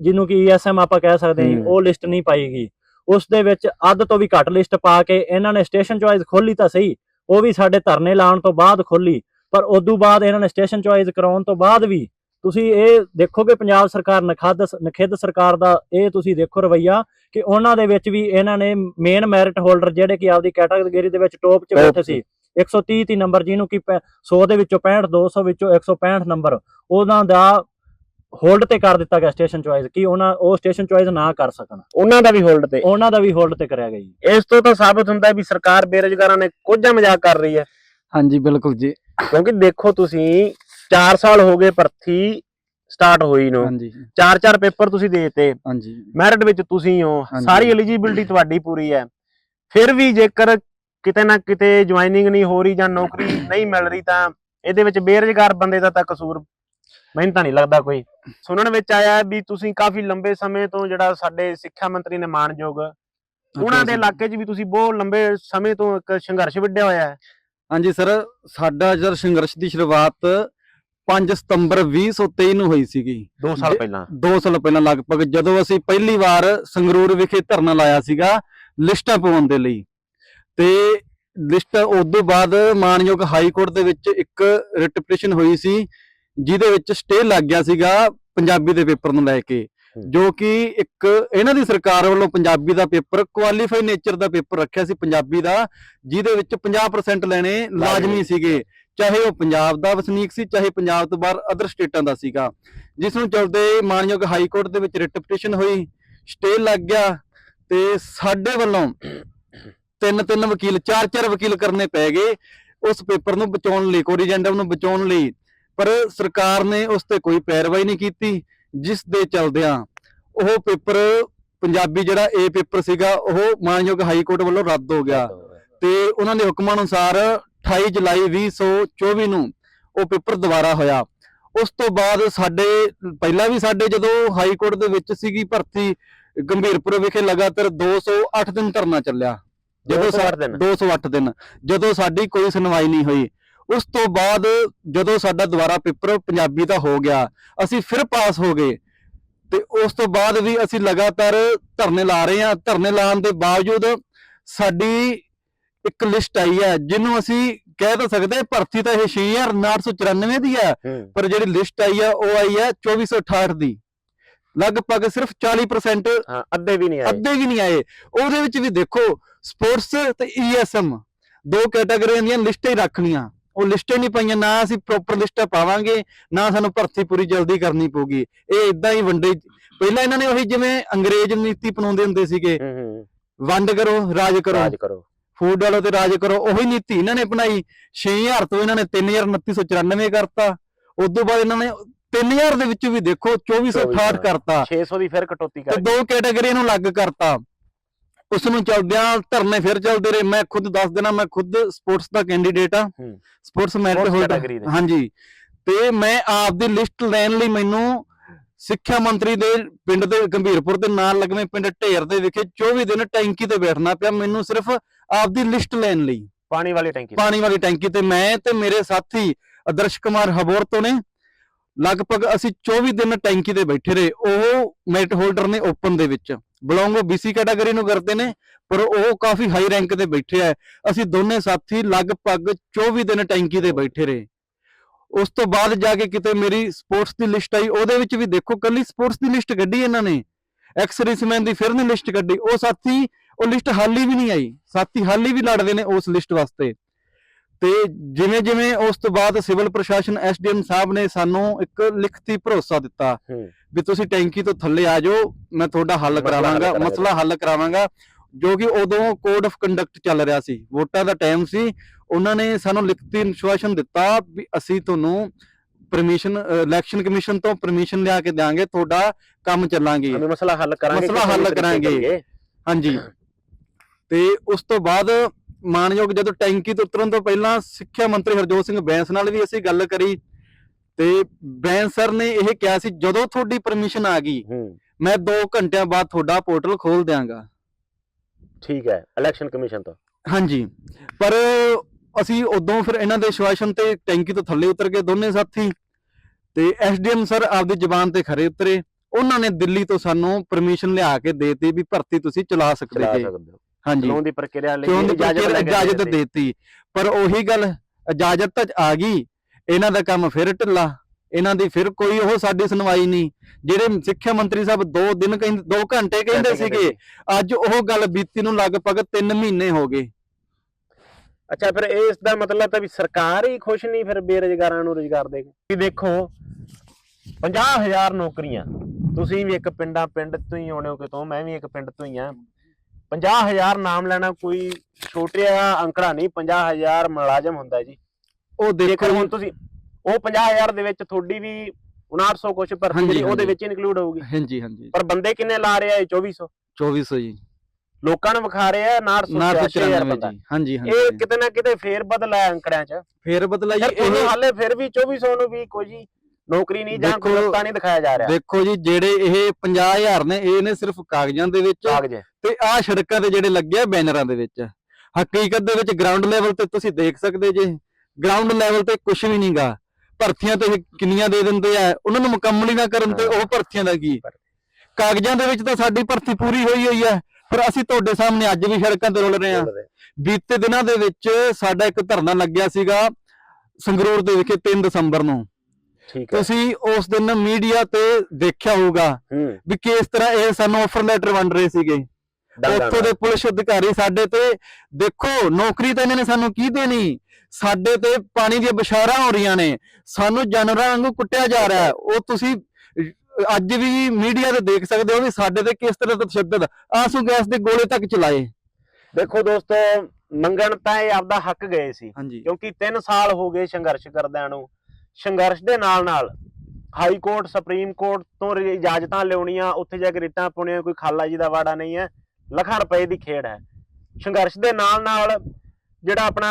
ਜਿਹਨੂੰ ਕਿ ਈਐਸਐਮ ਆਪਾਂ ਕਹਿ ਸਕਦੇ ਹਾਂ। ਉਹ ਲਿਸਟ ਨਹੀਂ ਪਾਏਗੀ ਉਸ ਦੇ ਵਿੱਚ ਅੱਧ ਤੋਂ ਵੀ ਘੱਟ ਲਿਸਟ ਪਾ ਕੇ ਇਹਨਾਂ ਨੇ ਸਟੇਸ਼ਨ ਚੁਆਇਸ ਖੋਲੀ ਤਾਂ ਸਹੀ ਉਹ ਵੀ ਸਾਡੇ ਧਰਨੇ ਲਾਉਣ ਤੋਂ ਬਾਅਦ ਖੋਲੀ ਪਰ ਉਦੋਂ ਬਾਅਦ ਇਹਨਾਂ ਨੇ ਸਟੇਸ਼ਨ ਚੁਆਇਸ ਕਰਾਉਣ ਤੋਂ ਬਾਅਦ ਵੀ ਤੁਸੀਂ ਇਹ ਦੇਖੋਗੇ ਪੰਜਾਬ ਸਰਕਾਰ ਨਖਦ ਨਖਿੱਧ ਸਰਕਾਰ ਦਾ ਇਹ ਤੁਸੀਂ ਦੇਖੋ ਰਵਈਆ ਕਿ ਉਹਨਾਂ ਦੇ ਵਿੱਚ ਵੀ ਇਹਨਾਂ ਨੇ ਮੇਨ ਮੈਰਿਟ ਹੋਲਡਰ ਜਿਹੜੇ ਕਿ ਆਪਦੀ ਕੈਟਾਗਰੀ ਦੇ ਵਿੱਚ ਟੌਪ 'ਚ ਬੈਠੇ ਸੀ 130 ਤੀ ਨੰਬਰ ਜਿਹਨੂੰ ਕਿ 100 ਦੇ ਵਿੱਚੋਂ 65 200 ਵਿੱਚੋਂ 165 ਨੰਬਰ ਉਹਨਾਂ ਦਾ ਹੋਲਡ ਤੇ ਕਰ ਦਿੱਤਾ ਗਿਆ ਸਟੇਸ਼ਨ ਚੁਆਇਸ ਕਿ ਉਹਨਾਂ ਉਹ ਸਟੇਸ਼ਨ ਚੁਆਇਸ ਨਾ ਕਰ ਸਕਣ। ਉਹਨਾਂ ਦਾ ਵੀ ਹੋਲਡ ਤੇ। ਉਹਨਾਂ ਦਾ ਵੀ ਹੋਲਡ ਤੇ ਕਰਿਆ ਗਿਆ ਜੀ। ਇਸ ਤੋਂ ਤਾਂ ਸਾਬਤ ਹੁੰਦਾ ਹੈ ਵੀ ਸਰਕਾਰ ਬੇਰੁਜ਼ਗਾਰਾਂ ਨੇ ਕੋਝਾ ਮਜ਼ਾਕ ਕਰ ਰਹੀ ਹੈ। ਹਾਂਜੀ ਬਿਲਕੁਲ ਜੀ। ਕਿਉਂਕਿ ਦੇਖੋ ਤੁਸੀਂ 4 ਸਾਲ ਹੋ ਗਏ ਭਰਤੀ ਸਟਾਰਟ ਹੋਈ ਨੂੰ। ਹਾਂਜੀ। ਚਾਰ ਚਾਰ ਪੇਪਰ ਤੁਸੀਂ ਦੇ ਦਿੱਤੇ। ਹਾਂਜੀ। ਮੈਰਿਟ ਵਿੱਚ ਤੁਸੀਂ ਹੋ। ਸਾਰੀ ਐਲੀਜੀਬਿਲਟੀ ਤੁਹਾਡੀ ਪੂਰੀ ਹੈ। ਫਿਰ ਵੀ ਜੇਕਰ ਕਿਤੇ ਨਾ ਕਿਤੇ ਜੁਆਇਨਿੰਗ ਨਹੀਂ ਹੋ ਰਹੀ ਜਾਂ ਨੌਕਰੀ ਨਹੀਂ ਮਿਲ ਰਹੀ ਤਾਂ ਇਹਦੇ ਵਿੱਚ ਬੇਰੁਜ਼ਗਾਰ ਬੰਦੇ ਦਾ ਤਾਂ ਕਸੂਰ ਮੈਨੂੰ ਤਾਂ ਨਹੀਂ ਲੱਗਦਾ ਕੋਈ। ਸੁਣਨ ਵਿੱਚ ਆਇਆ ਵੀ ਤੁਸੀਂ ਕਾਫੀ ਲੰਬੇ ਸਮੇਂ ਤੋਂ ਜਿਹੜਾ ਸਾਡੇ ਸਿੱਖਿਆ ਮੰਤਰੀ ਨੇ ਮਾਨਯੋਗ ਉਹਨਾਂ ਦੇ ਇਲਾਕੇ 'ਚ ਵੀ ਤੁਸੀਂ ਬਹੁਤ ਲੰਬੇ ਸਮੇਂ ਤੋਂ ਇੱਕ ਸੰਘਰਸ਼ ਵਿੱਢਿਆ ਹੋਇਆ ਹੈ। ਹਾਂਜੀ ਸਰ ਸਾਡਾ ਜਦ ਸੰਘਰਸ਼ ਦੀ ਸ਼ੁਰੂਆਤ 5 ਸਤੰਬਰ 2023 ਨੂੰ ਹੋਈ ਸੀਗੀ। 2 ਸਾਲ ਪਹਿਲਾਂ। 2 ਸਾਲ ਪਹਿਲਾਂ ਲਗਭਗ ਜਦੋਂ ਅਸੀਂ ਪਹਿਲੀ ਵਾਰ ਸੰਗਰੂਰ ਵਿਖੇ ਧਰਨਾ ਲਾਇਆ ਸੀਗਾ ਲਿਸਟਾਂ ਪਾਉਣ ਦੇ ਲਈ। ਤੇ ਲਿਸਟ ਉਦੋਂ ਬਾਅਦ ਮਾਨਯੋਗ ਹਾਈ ਕੋਰਟ ਦੇ ਵਿੱਚ ਇੱਕ ਰਿਟ ਪਟੀਸ਼ਨ ਹੋਈ ਸੀ ਜਿਹਦੇ ਵਿੱਚ ਸਟੇ ਲੱਗ ਗਿਆ ਸੀਗਾ ਪੰਜਾਬੀ ਦੇ ਪੇਪਰ ਨੂੰ ਲੈ ਕੇ। ਜੋ ਕਿ ਇੱਕ ਇਹਨਾਂ ਦੀ ਸਰਕਾਰ ਵੱਲੋਂ ਪੰਜਾਬੀ ਦਾ ਪੇਪਰ ਕੁਆਲੀਫਾਈ ਨੇਚਰ ਦਾ ਪੇਪਰ ਰੱਖਿਆ ਸੀ ਪੰਜਾਬੀ ਦਾ ਜਿਹਦੇ ਵਿੱਚ 50% ਲੈਣੇ ਲਾਜ਼ਮੀ ਸੀਗੇ ਚਾਹੇ ਉਹ ਪੰਜਾਬ ਦਾ ਵਸਨੀਕ ਸੀ ਚਾਹੇ ਪੰਜਾਬ ਤੋਂ ਬਾਹਰ ਅਦਰ ਸਟੇਟਾਂ ਦਾ ਸੀਗਾ ਜਿਸ ਨੂੰ ਚਲਦੇ ਮਾਨਯੋਗ ਹਾਈ ਕੋਰਟ ਦੇ ਵਿੱਚ ਰਿਟ ਪਟੀਸ਼ਨ ਹੋਈ ਸਟੇ ਲੱਗ ਗਿਆ ਤੇ ਸਾਡੇ ਵੱਲੋਂ ਤਿੰਨ ਤਿੰਨ ਵਕੀਲ ਚਾਰ ਚਾਰ ਵਕੀਲ ਕਰਨੇ ਪੈ ਗਏ। ਉਸ ਪੇਪਰ ਨੂੰ ਬਚਾਉਣ ਲਈ ਕੋਰੀਜੈਂਡਮ ਨੂੰ ਬਚਾਉਣ ਲਈ। ਪਰ ਸਰਕਾਰ ਨੇ ਉਸ ਤੇ ਕੋਈ ਪੈਰਵਾਈ ਨਹੀਂ ਕੀਤੀ ਜਿਸ ਦੇ ਚਲਦਿਆਂ ਉਹ ਪੇਪਰ ਪੰਜਾਬੀ ਜਿਹੜਾ ਏ ਪੇਪਰ ਸੀਗਾ ਉਹ ਮਾਨਯੋਗ ਹਾਈ ਕੋਰਟ ਵੱਲੋਂ ਰੱਦ ਹੋ ਗਿਆ। ਤੇ ਉਹਨਾਂ ਦੇ ਹੁਕਮਾਂ ਅਨੁਸਾਰ 28 ਜੁਲਾਈ 2024 ਨੂੰ ਉਹ ਪੇਪਰ ਦੁਬਾਰਾ ਹੋਇਆ। ਉਸ ਤੋਂ ਬਾਅਦ ਸਾਡੇ ਪਹਿਲਾਂ ਵੀ ਸਾਡੇ ਜਦੋਂ ਹਾਈ ਕੋਰਟ ਦੇ ਵਿੱਚ ਸੀਗੀ ਭਰਤੀ ਗੰਭੀਰਪੁਰ ਵਿਖੇ ਲਗਾਤਾਰ 208 ਦਿਨ ਧਰਨਾ ਚੱਲਿਆ। ਜਦੋਂ 208 ਸਾ- ਦਿਨ। 208 ਦਿਨ। ਜਦੋਂ ਸਾਡੀ ਕੋਈ ਸੁਣਵਾਈ ਨਹੀਂ ਹੋਈ ਉਸ ਤੋਂ ਬਾਅਦ ਜਦੋਂ ਸਾਡਾ ਦੁਬਾਰਾ ਪੇਪਰ ਪੰਜਾਬੀ ਦਾ ਹੋ ਗਿਆ ਅਸੀਂ ਫਿਰ ਪਾਸ ਹੋ ਗਏ। ਤੇ ਉਸ ਤੋਂ ਬਾਅਦ ਵੀ ਅਸੀਂ ਲਗਾਤਾਰ ਧਰਨੇ ਲਾ ਰਹੇ ਹਾਂ। ਧਰਨੇ ਲਾਉਣ ਦੇ ਬਾਵਜੂਦ ਸਾਡੀ ਇੱਕ ਲਿਸਟ ਆਈ ਹੈ ਜਿਹਨੂੰ ਅਸੀਂ ਕਹਿ ਤਾਂ ਸਕਦੇ ਹਾਂ, ਭਰਤੀ ਤਾਂ ਇਹ 6994 ਦੀ ਹੈ। ਪਰ ਜਿਹੜੀ ਲਿਸਟ ਆਈ ਹੈ ਉਹ ਆਈ ਹੈ 2468 ਦੀ। ਲਗਭਗ ਸਿਰਫ 40% ਹਾਂ ਅੱਧੇ ਵੀ ਨਹੀਂ ਆਏ। ਅੱਧੇ ਵੀ ਨਹੀਂ ਆਏ। ਉਹਦੇ ਵਿੱਚ ਵੀ ਦੇਖੋ ਸਪੋਰਟਸ ਤੇ ਈਐਸਐਮ ਦੋ ਕੈਟਾਗਰੀਆਂ ਦੀਆਂ ਲਿਸਟਾਂ ਹੀ ਰੱਖਣੀਆਂ। ਉਹ ਲਿਸਟਾਂ ਨਹੀਂ ਪਾਈਆਂ ਨਾ ਅਸੀਂ ਪ੍ਰੋਪਰ ਲਿਸਟਾਂ ਪਾਵਾਂਗੇ ਨਾ ਸਾਨੂੰ ਭਰਤੀ ਪੂਰੀ ਜਲਦੀ ਕਰਨੀ ਪਊਗੀ। ਇਹ ਇਦਾਂ ਹੀ ਵੰਡੇ ਪਹਿਲਾਂ ਇਹਨਾਂ ਨੇ ਉਹੀ ਜਿਵੇਂ ਅੰਗਰੇਜ਼ ਨੀਤੀ ਅਪਣਾਉਂਦੇ ਹੁੰਦੇ ਸੀਗੇ। ਵੰਡ ਕਰੋ ਰਾਜ ਕਰੋ। ਰਾਜ ਕਰੋ। ਫੂਡ ਵਾਲੋ ਤੇ ਰਾਜ ਕਰੋ ਉਹੀ ਨੀਤੀ ਇਹਨਾਂ ਨੇ ਅਪਣਾਈ। 6000 ਤੋਂ ਇਹਨਾਂ ਨੇ 3994 ਕਰਤਾ। ਉਦੋਂ ਬਾਅਦ ਇਹਨਾਂ ਨੇ 3000 ਦੇ ਵਿੱਚ ਵੀ ਦੇਖੋ 2468 ਕਰਤਾ। 600 ਦੀ ਫਿਰ ਕਟੌਤੀ ਤੇ ਕਰ ਦੋ ਕੈਟਾਗਰੀਆਂ ਨੂੰ ਅਲੱਗ ਕਰਤਾ। ਉਸ ਨੂੰ ਚਲਦਿਆਂ ਧਰਨੇ ਫਿਰ ਚੱਲਦੇ ਰਹੇ। ਮੈਂ ਖੁਦ ਦੱਸ ਦੇਣਾ ਮੈਂ ਖੁਦ ਸਪੋਰਟਸ ਦਾ ਕੈਂਡੀਡੇਟ ਆ। Sports merit holder. ਹਾਂਜੀ। ਤੇ ਮੈਂ ਆਪ ਦੀ ਲਿਸਟ ਲੈਣ ਲਈ ਮੈਨੂੰ ਸਿੱਖਿਆ ਮੰਤਰੀ ਦੇ ਪਿੰਡ ਦੇ ਗੰਭੀਰਪੁਰ ਦੇ ਨਾਲ ਲੱਗਵੇਂ ਪਿੰਡ ਢੇਰ ਦੇ ਵਿਖੇ 24 ਦਿਨ ਟੈਂਕੀ ਤੇ ਬੈਠਣਾ ਪਿਆ ਮੈਨੂੰ ਸਿਰਫ ਆਪ ਦੀ ਲਿਸਟ ਲੈਣ ਲਈ। ਪਾਣੀ ਵਾਲੀ ਟੈਂਕੀ ਪਾਣੀ ਵਾਲੀ ਟੈਂਕੀ ਤੇ ਮੈਂ ਤੇ ਮੇਰੇ ਸਾਥੀ ਆਦਰਸ਼ ਕੁਮਾਰ ਹਬੋਰ ਤੋਂ ਨੇ। ਲਗਭਗ ਅਸੀਂ 24 ਦਿਨ ਟੈਂਕੀ ਤੇ ਬੈਠੇ ਰਹੇ। ਉਹ ਮੈਰਿਟ ਹੋਲਡਰ ਨੇ ਓਪਨ ਦੇ ਵਿੱਚ। ਬਿਲੋਂਗ ਉਹ BC ਕੈਟਾਗਰੀ ਨੂੰ ਕਰਦੇ ਨੇ, ਪਰ ਉਹ ਕਾਫੀ ਹਾਈ ਰੈਂਕ ਤੇ ਬੈਠੇ ਆ। ਅਸੀਂ ਦੋਨੇ ਸਾਥੀ ਲਗਭਗ 24 ਦਿਨ ਟੈਂਕੀ ਤੇ ਬੈਠੇ ਰਹੇ। ਉਸ ਤੋਂ ਬਾਅਦ ਜਾ ਕੇ ਕਿਤੇ ਮੇਰੀ ਸਪੋਰਟਸ ਦੀ ਲਿਸਟ ਆਈ। ਉਹਦੇ ਵਿੱਚ ਵੀ ਦੇਖੋ ਕੱਲੀ ਸਪੋਰਟਸ ਦੀ ਲਿਸਟ ਕੱਢੀ ਇਹਨਾਂ ਨੇ। ਐਕਸ-ਸਰਵਿਸਮੈਨ ਦੀ ਫਿਰ ਨਹੀਂ ਲਿਸਟ ਕੱਢੀ। ਉਹ ਸਾਥੀ, ਉਹ ਲਿਸਟ ਹਾਲੀ ਵੀ ਨਹੀਂ ਆਈ। ਸਾਥੀ ਹਾਲੀ ਵੀ ਲੜਦੇ ਨੇ ਉਸ ਲਿਸਟ ਵਾਸਤੇ। ਤੇ ਜਿਵੇਂ ਜਿਵੇਂ ਉਸ ਤੋਂ ਬਾਅਦ ਸਿਵਲ ਪ੍ਰਸ਼ਾਸਨ ਐਸਡੀਐਮ ਸਾਹਿਬ ਨੇ ਸਾਨੂੰ ਇੱਕ ਲਿਖਤੀ ਭਰੋਸਾ ਦਿੱਤਾ। ਵੀ ਤੁਸੀਂ ਟੈਂਕੀ ਤੋਂ ਥੱਲੇ ਆ ਜਾਓ ਮੈਂ ਤੁਹਾਡਾ ਹੱਲ ਕਰਾਵਾਂਗਾ। ਮਸਲਾ ਹੱਲ ਕਰਾਵਾਂਗਾ ਜੋ ਕਿ ਉਦੋਂ ਕੋਡ ਆਫ ਕੰਡਕਟ ਚੱਲ ਰਿਹਾ ਸੀ ਵੋਟਾਂ ਦਾ ਟਾਈਮ ਸੀ ਉਹਨਾਂ ਨੇ ਸਾਨੂੰ ਲਿਖਤੀ ਨਿਸ਼ਵਾਸਨ ਦਿੱਤਾ ਵੀ ਅਸੀਂ ਤੁਹਾਨੂੰ ਪਰਮਿਸ਼ਨ ਇਲੈਕਸ਼ਨ ਕਮਿਸ਼ਨ ਤੋਂ ਪਰਮਿਸ਼ਨ ਲਿਆ ਕੇ ਦਿਆਂਗੇ ਤੁਹਾਡਾ ਕੰਮ ਚੱਲਾਂਗੇ ਮਸਲਾ ਹੱਲ ਕਰਾਂਗੇ ਮਸਲਾ ਹੱਲ ਕਰਾਂਗੇ। ਹਾਂਜੀ ਤੇ ਉਸ ਤੋਂ ਬਾਅਦ ਮਾਨਯੋਗ ਜਦੋਂ ਟੈਂਕੀ ਤੋਂ ਉਤਰਨ ਤੋਂ ਪਹਿਲਾਂ ਸਿੱਖਿਆ ਮੰਤਰੀ ਹਰਜੋਤ ਸਿੰਘ ਬੈਂਸ ਨਾਲ ਵੀ ਅਸੀਂ ਗੱਲ ਕਰੀ ਤੇ ਬੈਂਸ ਸਰ ਨੇ ਇਹ ਕਿਹਾ ਸੀ ਜਦੋਂ ਤੁਹਾਡੀ ਪਰਮਿਸ਼ਨ ਆ ਗਈ ਹੂੰ। ਮੈਂ 2 ਘੰਟਿਆਂ ਬਾਅਦ ਤੁਹਾਡਾ ਪੋਰਟਲ ਖੋਲ ਦਿਆਂਗਾ। ਠੀਕ ਹੈ ਇਲੈਕਸ਼ਨ ਕਮਿਸ਼ਨ ਤੋਂ। ਹਾਂਜੀ ਪਰ ਅਸੀਂ ਉਦੋਂ ਫਿਰ ਇਹਨਾਂ ਦੇ ਸ਼ਵਾਸ਼ਨ ਤੇ ਟੈਂਕੀ ਤੋਂ ਥੱਲੇ ਉਤਰ ਗਏ ਦੋਨੇ ਸਾਥੀ ਤੇ ਐਸਡੀਐਮ ਸਰ ਆਪਦੀ ਜ਼ੁਬਾਨ ਤੇ ਖਰੇ ਉਤਰੇ। ਉਹਨਾਂ ਨੇ ਦਿੱਲੀ ਤੋਂ ਸਾਨੂੰ ਪਰਮਿਸ਼ਨ ਲਿਆ ਕੇ ਦੇਤੀ ਵੀ ਭਰਤੀ ਤੁਸੀਂ ਚਲਾ ਸਕਦੇ ਚਲਾ ਜੇ। ਸਕਦੇ ਹੋ। ਹਾਂਜੀ। ਚਲਾਉਣ ਦੀ ਪ੍ਰਕਿਰਿਆ ਲਈ ਦੀ ਇਜਾਜ਼ਤ ਦੇਤੀ। ਪਰ ਉਹੀ ਗੱਲ ਇਜਾਜ਼ਤ ਤਾਂ ਆ ਗਈ ਇਹਨਾਂ ਦਾ ਕੰਮ ਫਿਰ ਢਿੱਲਾ ਇਹਨਾਂ ਦੀ ਫਿਰ ਕੋਈ ਉਹ ਸਾਡੀ ਸੁਣਵਾਈ ਨਹੀਂ। ਜਿਹੜੇ ਸਿੱਖਿਆ ਮੰਤਰੀ ਸਾਹਿਬ 2 ਦਿਨ ਕਹਿੰਦੇ 2 ਘੰਟੇ ਕਹਿੰਦੇ ਸੀਗੇ ਅੱਜ ਉਹ ਗੱਲ ਬੀਤੀ ਨੂੰ ਲਗਭਗ 3 ਮਹੀਨੇ ਹੋ ਗਏ। ਅੱਛਾ ਫਿਰ ਇਸ ਦਾ ਮਤਲਬ ਤਾਂ ਵੀ ਸਰਕਾਰ ਹੀ ਖੁਸ਼ ਨਹੀਂ ਫਿਰ ਬੇਰੁਜ਼ਗਾਰਾਂ ਨੂੰ ਰੁਜ਼ਗਾਰ ਦੇ ਕੇ ਦੇਖੋ 50000 ਨੌਕਰੀਆਂ ਤੁਸੀਂ ਵੀ ਇੱਕ ਪਿੰਡਾਂ ਪਿੰਡ ਤੋਂ ਹੀ ਆਉਣੇ ਹੋ ਕਿਤੋਂ ਮੈਂ ਵੀ ਇੱਕ ਪਿੰਡ ਤੋਂ ਹੀ ਆ 50000 ਨਾਮ ਲੈਣਾ ਕੋਈ ਛੋਟਿਆ ਅੰਕੜਾ ਨਹੀਂ 50000 ਮੁਲਾਜ਼ਮ ਹੁੰਦਾ ਜੀ। ਉਹ ਦੇਖੋ ਹੁਣ ਤੁਸੀਂ ਉਹ 50000 ਦੇ ਵਿੱਚ ਤੁਹਾਡੀ ਵੀ 5900 ਕੁਛ ਹਾਂਜੀ, ਜਿਹੜੀ ਉਹਦੇ ਹਾਂਜੀ। ਵਿੱਚ ਇਨਕਲੂਡ ਹੋਊਗੀ। ਹਾਂਜੀ ਹਾਂਜੀ। ਪਰ ਬੰਦੇ ਕਿੰਨੇ ਲਾ ਰਹੇ ਆ ਇਹ 2400 2400 ਜੀ। ਲੋਕਾਂ ਨੂੰ ਵਿਖਾ ਰਹੇ ਆ 900 994 ਬੰਦਾ। ਜੀ। ਹਾਂਜੀ ਇਹ ਹਾਂਜੀ ਕਿਤੇ ਨਾ ਕਿਤੇ ਫੇਰ ਬਦਲ ਅੰਕੜਿਆਂ 'ਚ। ਫੇਰ ਬਦਲਾ ਜੀ ਇਹ ਹਾਲੇ ਫਿਰ ਵੀ 2400 ਨੂੰ ਵੀ ਕੋਈ ਨੌਕਰੀ ਨਹੀਂ ਜਾਂ ਕੋਈ ਰਸਤਾ ਨਹੀਂ ਦਿਖਾਇਆ ਜਾ ਰਿਹਾ। ਦੇਖੋ ਜੀ ਜਿਹੜੇ ਇਹ 50000 ਨੇ ਇਹ ਨੇ ਸਿਰਫ ਕਾਗਜ਼ਾਂ ਦੇ ਵਿੱਚ ਤੇ ਆਹ ਸੜਕਾਂ ਤੇ ਜਿਹੜੇ ਲੱਗੇ ਆ ਬੈਨਰਾਂ ਦੇ ਵਿੱਚ। ਹਕੀਕਤ ਦੇ ਵਿੱਚ ਗਰਾਊਂਡ ਲੈਵਲ ਤੇ ਤੁਸੀਂ ਦੇਖ ਸਕਦੇ ਜੇ। ਗਰਾਊਂਡ ਲੈਵਲ ਤੇ ਕੁਝ ਵੀ ਨਹੀਂਗਾ ਭਰਤੀਆਂ ਤੇ ਕਿੰਨੀਆਂ ਦੇ ਦਿੰਦੇ ਆ? ਉਹਨਾਂ ਨੂੰ ਮੁਕੰਮਲ ਹੀ ਨਾ ਕਰਨ ਤੇ ਉਹ ਭਰਤੀਆਂ ਦਾ ਕੀ? ਕਾਗਜ਼ਾਂ ਦੇ ਵਿੱਚ ਤਾਂ ਸਾਡੀ ਭਰਤੀ ਪੂਰੀ ਹੋਈ ਹੋਈ ਹੈ ਪਰ ਅਸੀਂ ਤੁਹਾਡੇ ਸਾਹਮਣੇ ਅੱਜ ਵੀ ਸੜਕਾਂ ਤੇ ਰੁਲ ਰਹੇ ਹਾਂ ਬੀਤੇ ਦਿਨਾਂ ਦੇ ਵਿੱਚ ਸਾਡਾ ਇੱਕ ਧਰਨਾ ਲੱਗਿਆ ਸੀਗਾ ਸੰਗਰੂਰ ਦੇ ਵਿਖੇ 3 ਦਸੰਬਰ ਨੂੰ। ਤੁਸੀਂ ਉਸ ਦਿਨ ਮੀਡੀਆ ਤੇ ਦੇਖਿਆ ਹੋਊਗਾ ਵੀ ਕਿਸ ਤਰ੍ਹਾਂ ਇਹ ਸਾਨੂੰ ਆਫਰ ਲੈਟਰ ਵੰਡ ਰਹੇ ਸੀਗੇ। ਉੱਥੋਂ ਦੇ ਪੁਲਿਸ ਅਧਿਕਾਰੀ ਸਾਡੇ ਤੇ ਦੇਖੋ ਨੌਕਰੀ ਤਾਂ ਇਹਨਾਂ ਨੇ ਸਾਨੂੰ ਕੀ ਦੇਣੀ? ਸਾਡੇ ਤੇ ਪਾਣੀ ਦੀਆਂ ਬਿਸ਼ਾਰਾਂ ਹੋ ਰਹੀਆਂ ਨੇ। ਸਾਨੂੰ ਜਾਨਵਰਾਂ ਵਾਂਗੂ ਕੁੱਟਿਆ ਜਾ ਰਿਹਾ ਹੈ। ਉਹ ਤੁਸੀਂ ਅੱਜ ਵੀ ਮੀਡੀਆ ਤੇ ਦੇਖ ਸਕਦੇ ਹੋ ਵੀ ਸਾਡੇ ਤੇ ਕਿਸ ਤਰ੍ਹਾਂ ਦਾ ਤਸ਼ੱਦਦ। ਆਂਸੂ ਗੈਸ ਦੇ ਗੋਲੇ ਤੱਕ ਚਲਾਏ। ਦੇਖੋ ਦੋਸਤੋ ਮੰਗਣ ਤਾਂ ਇਹ ਆਪਦਾ ਹੱਕ ਗਏ ਸੀ। ਕਿਉਂਕਿ 3 ਸਾਲ ਹੋ ਗਏ ਸੰਘਰਸ਼ ਕਰਦਿਆਂ ਨੂੰ। ਸੰਘਰਸ਼ ਦੇ ਨਾਲ ਨਾਲ ਹਾਈ ਕੋਰਟ ਸੁਪਰੀਮ ਕੋਰਟ ਤੋਂ ਇਜਾਜ਼ਤਾਂ ਲਿਆਉਣੀਆਂ ਉੱਥੇ ਜਾ ਕੇ ਰਿਟਾਂ ਪਾਉਣੀਆਂ ਕੋਈ ਖਾਲਾ ਜੀ ਦਾ ਵਾੜਾ ਨਹੀਂ ਹੈ। ਲੱਖਾਂ ਰੁਪਏ ਦੀ ਖੇਡ ਹੈ। ਸੰਘਰਸ਼ ਦੇ ਨਾਲ ਨਾਲ ਜਿਹੜਾ ਆਪਣਾ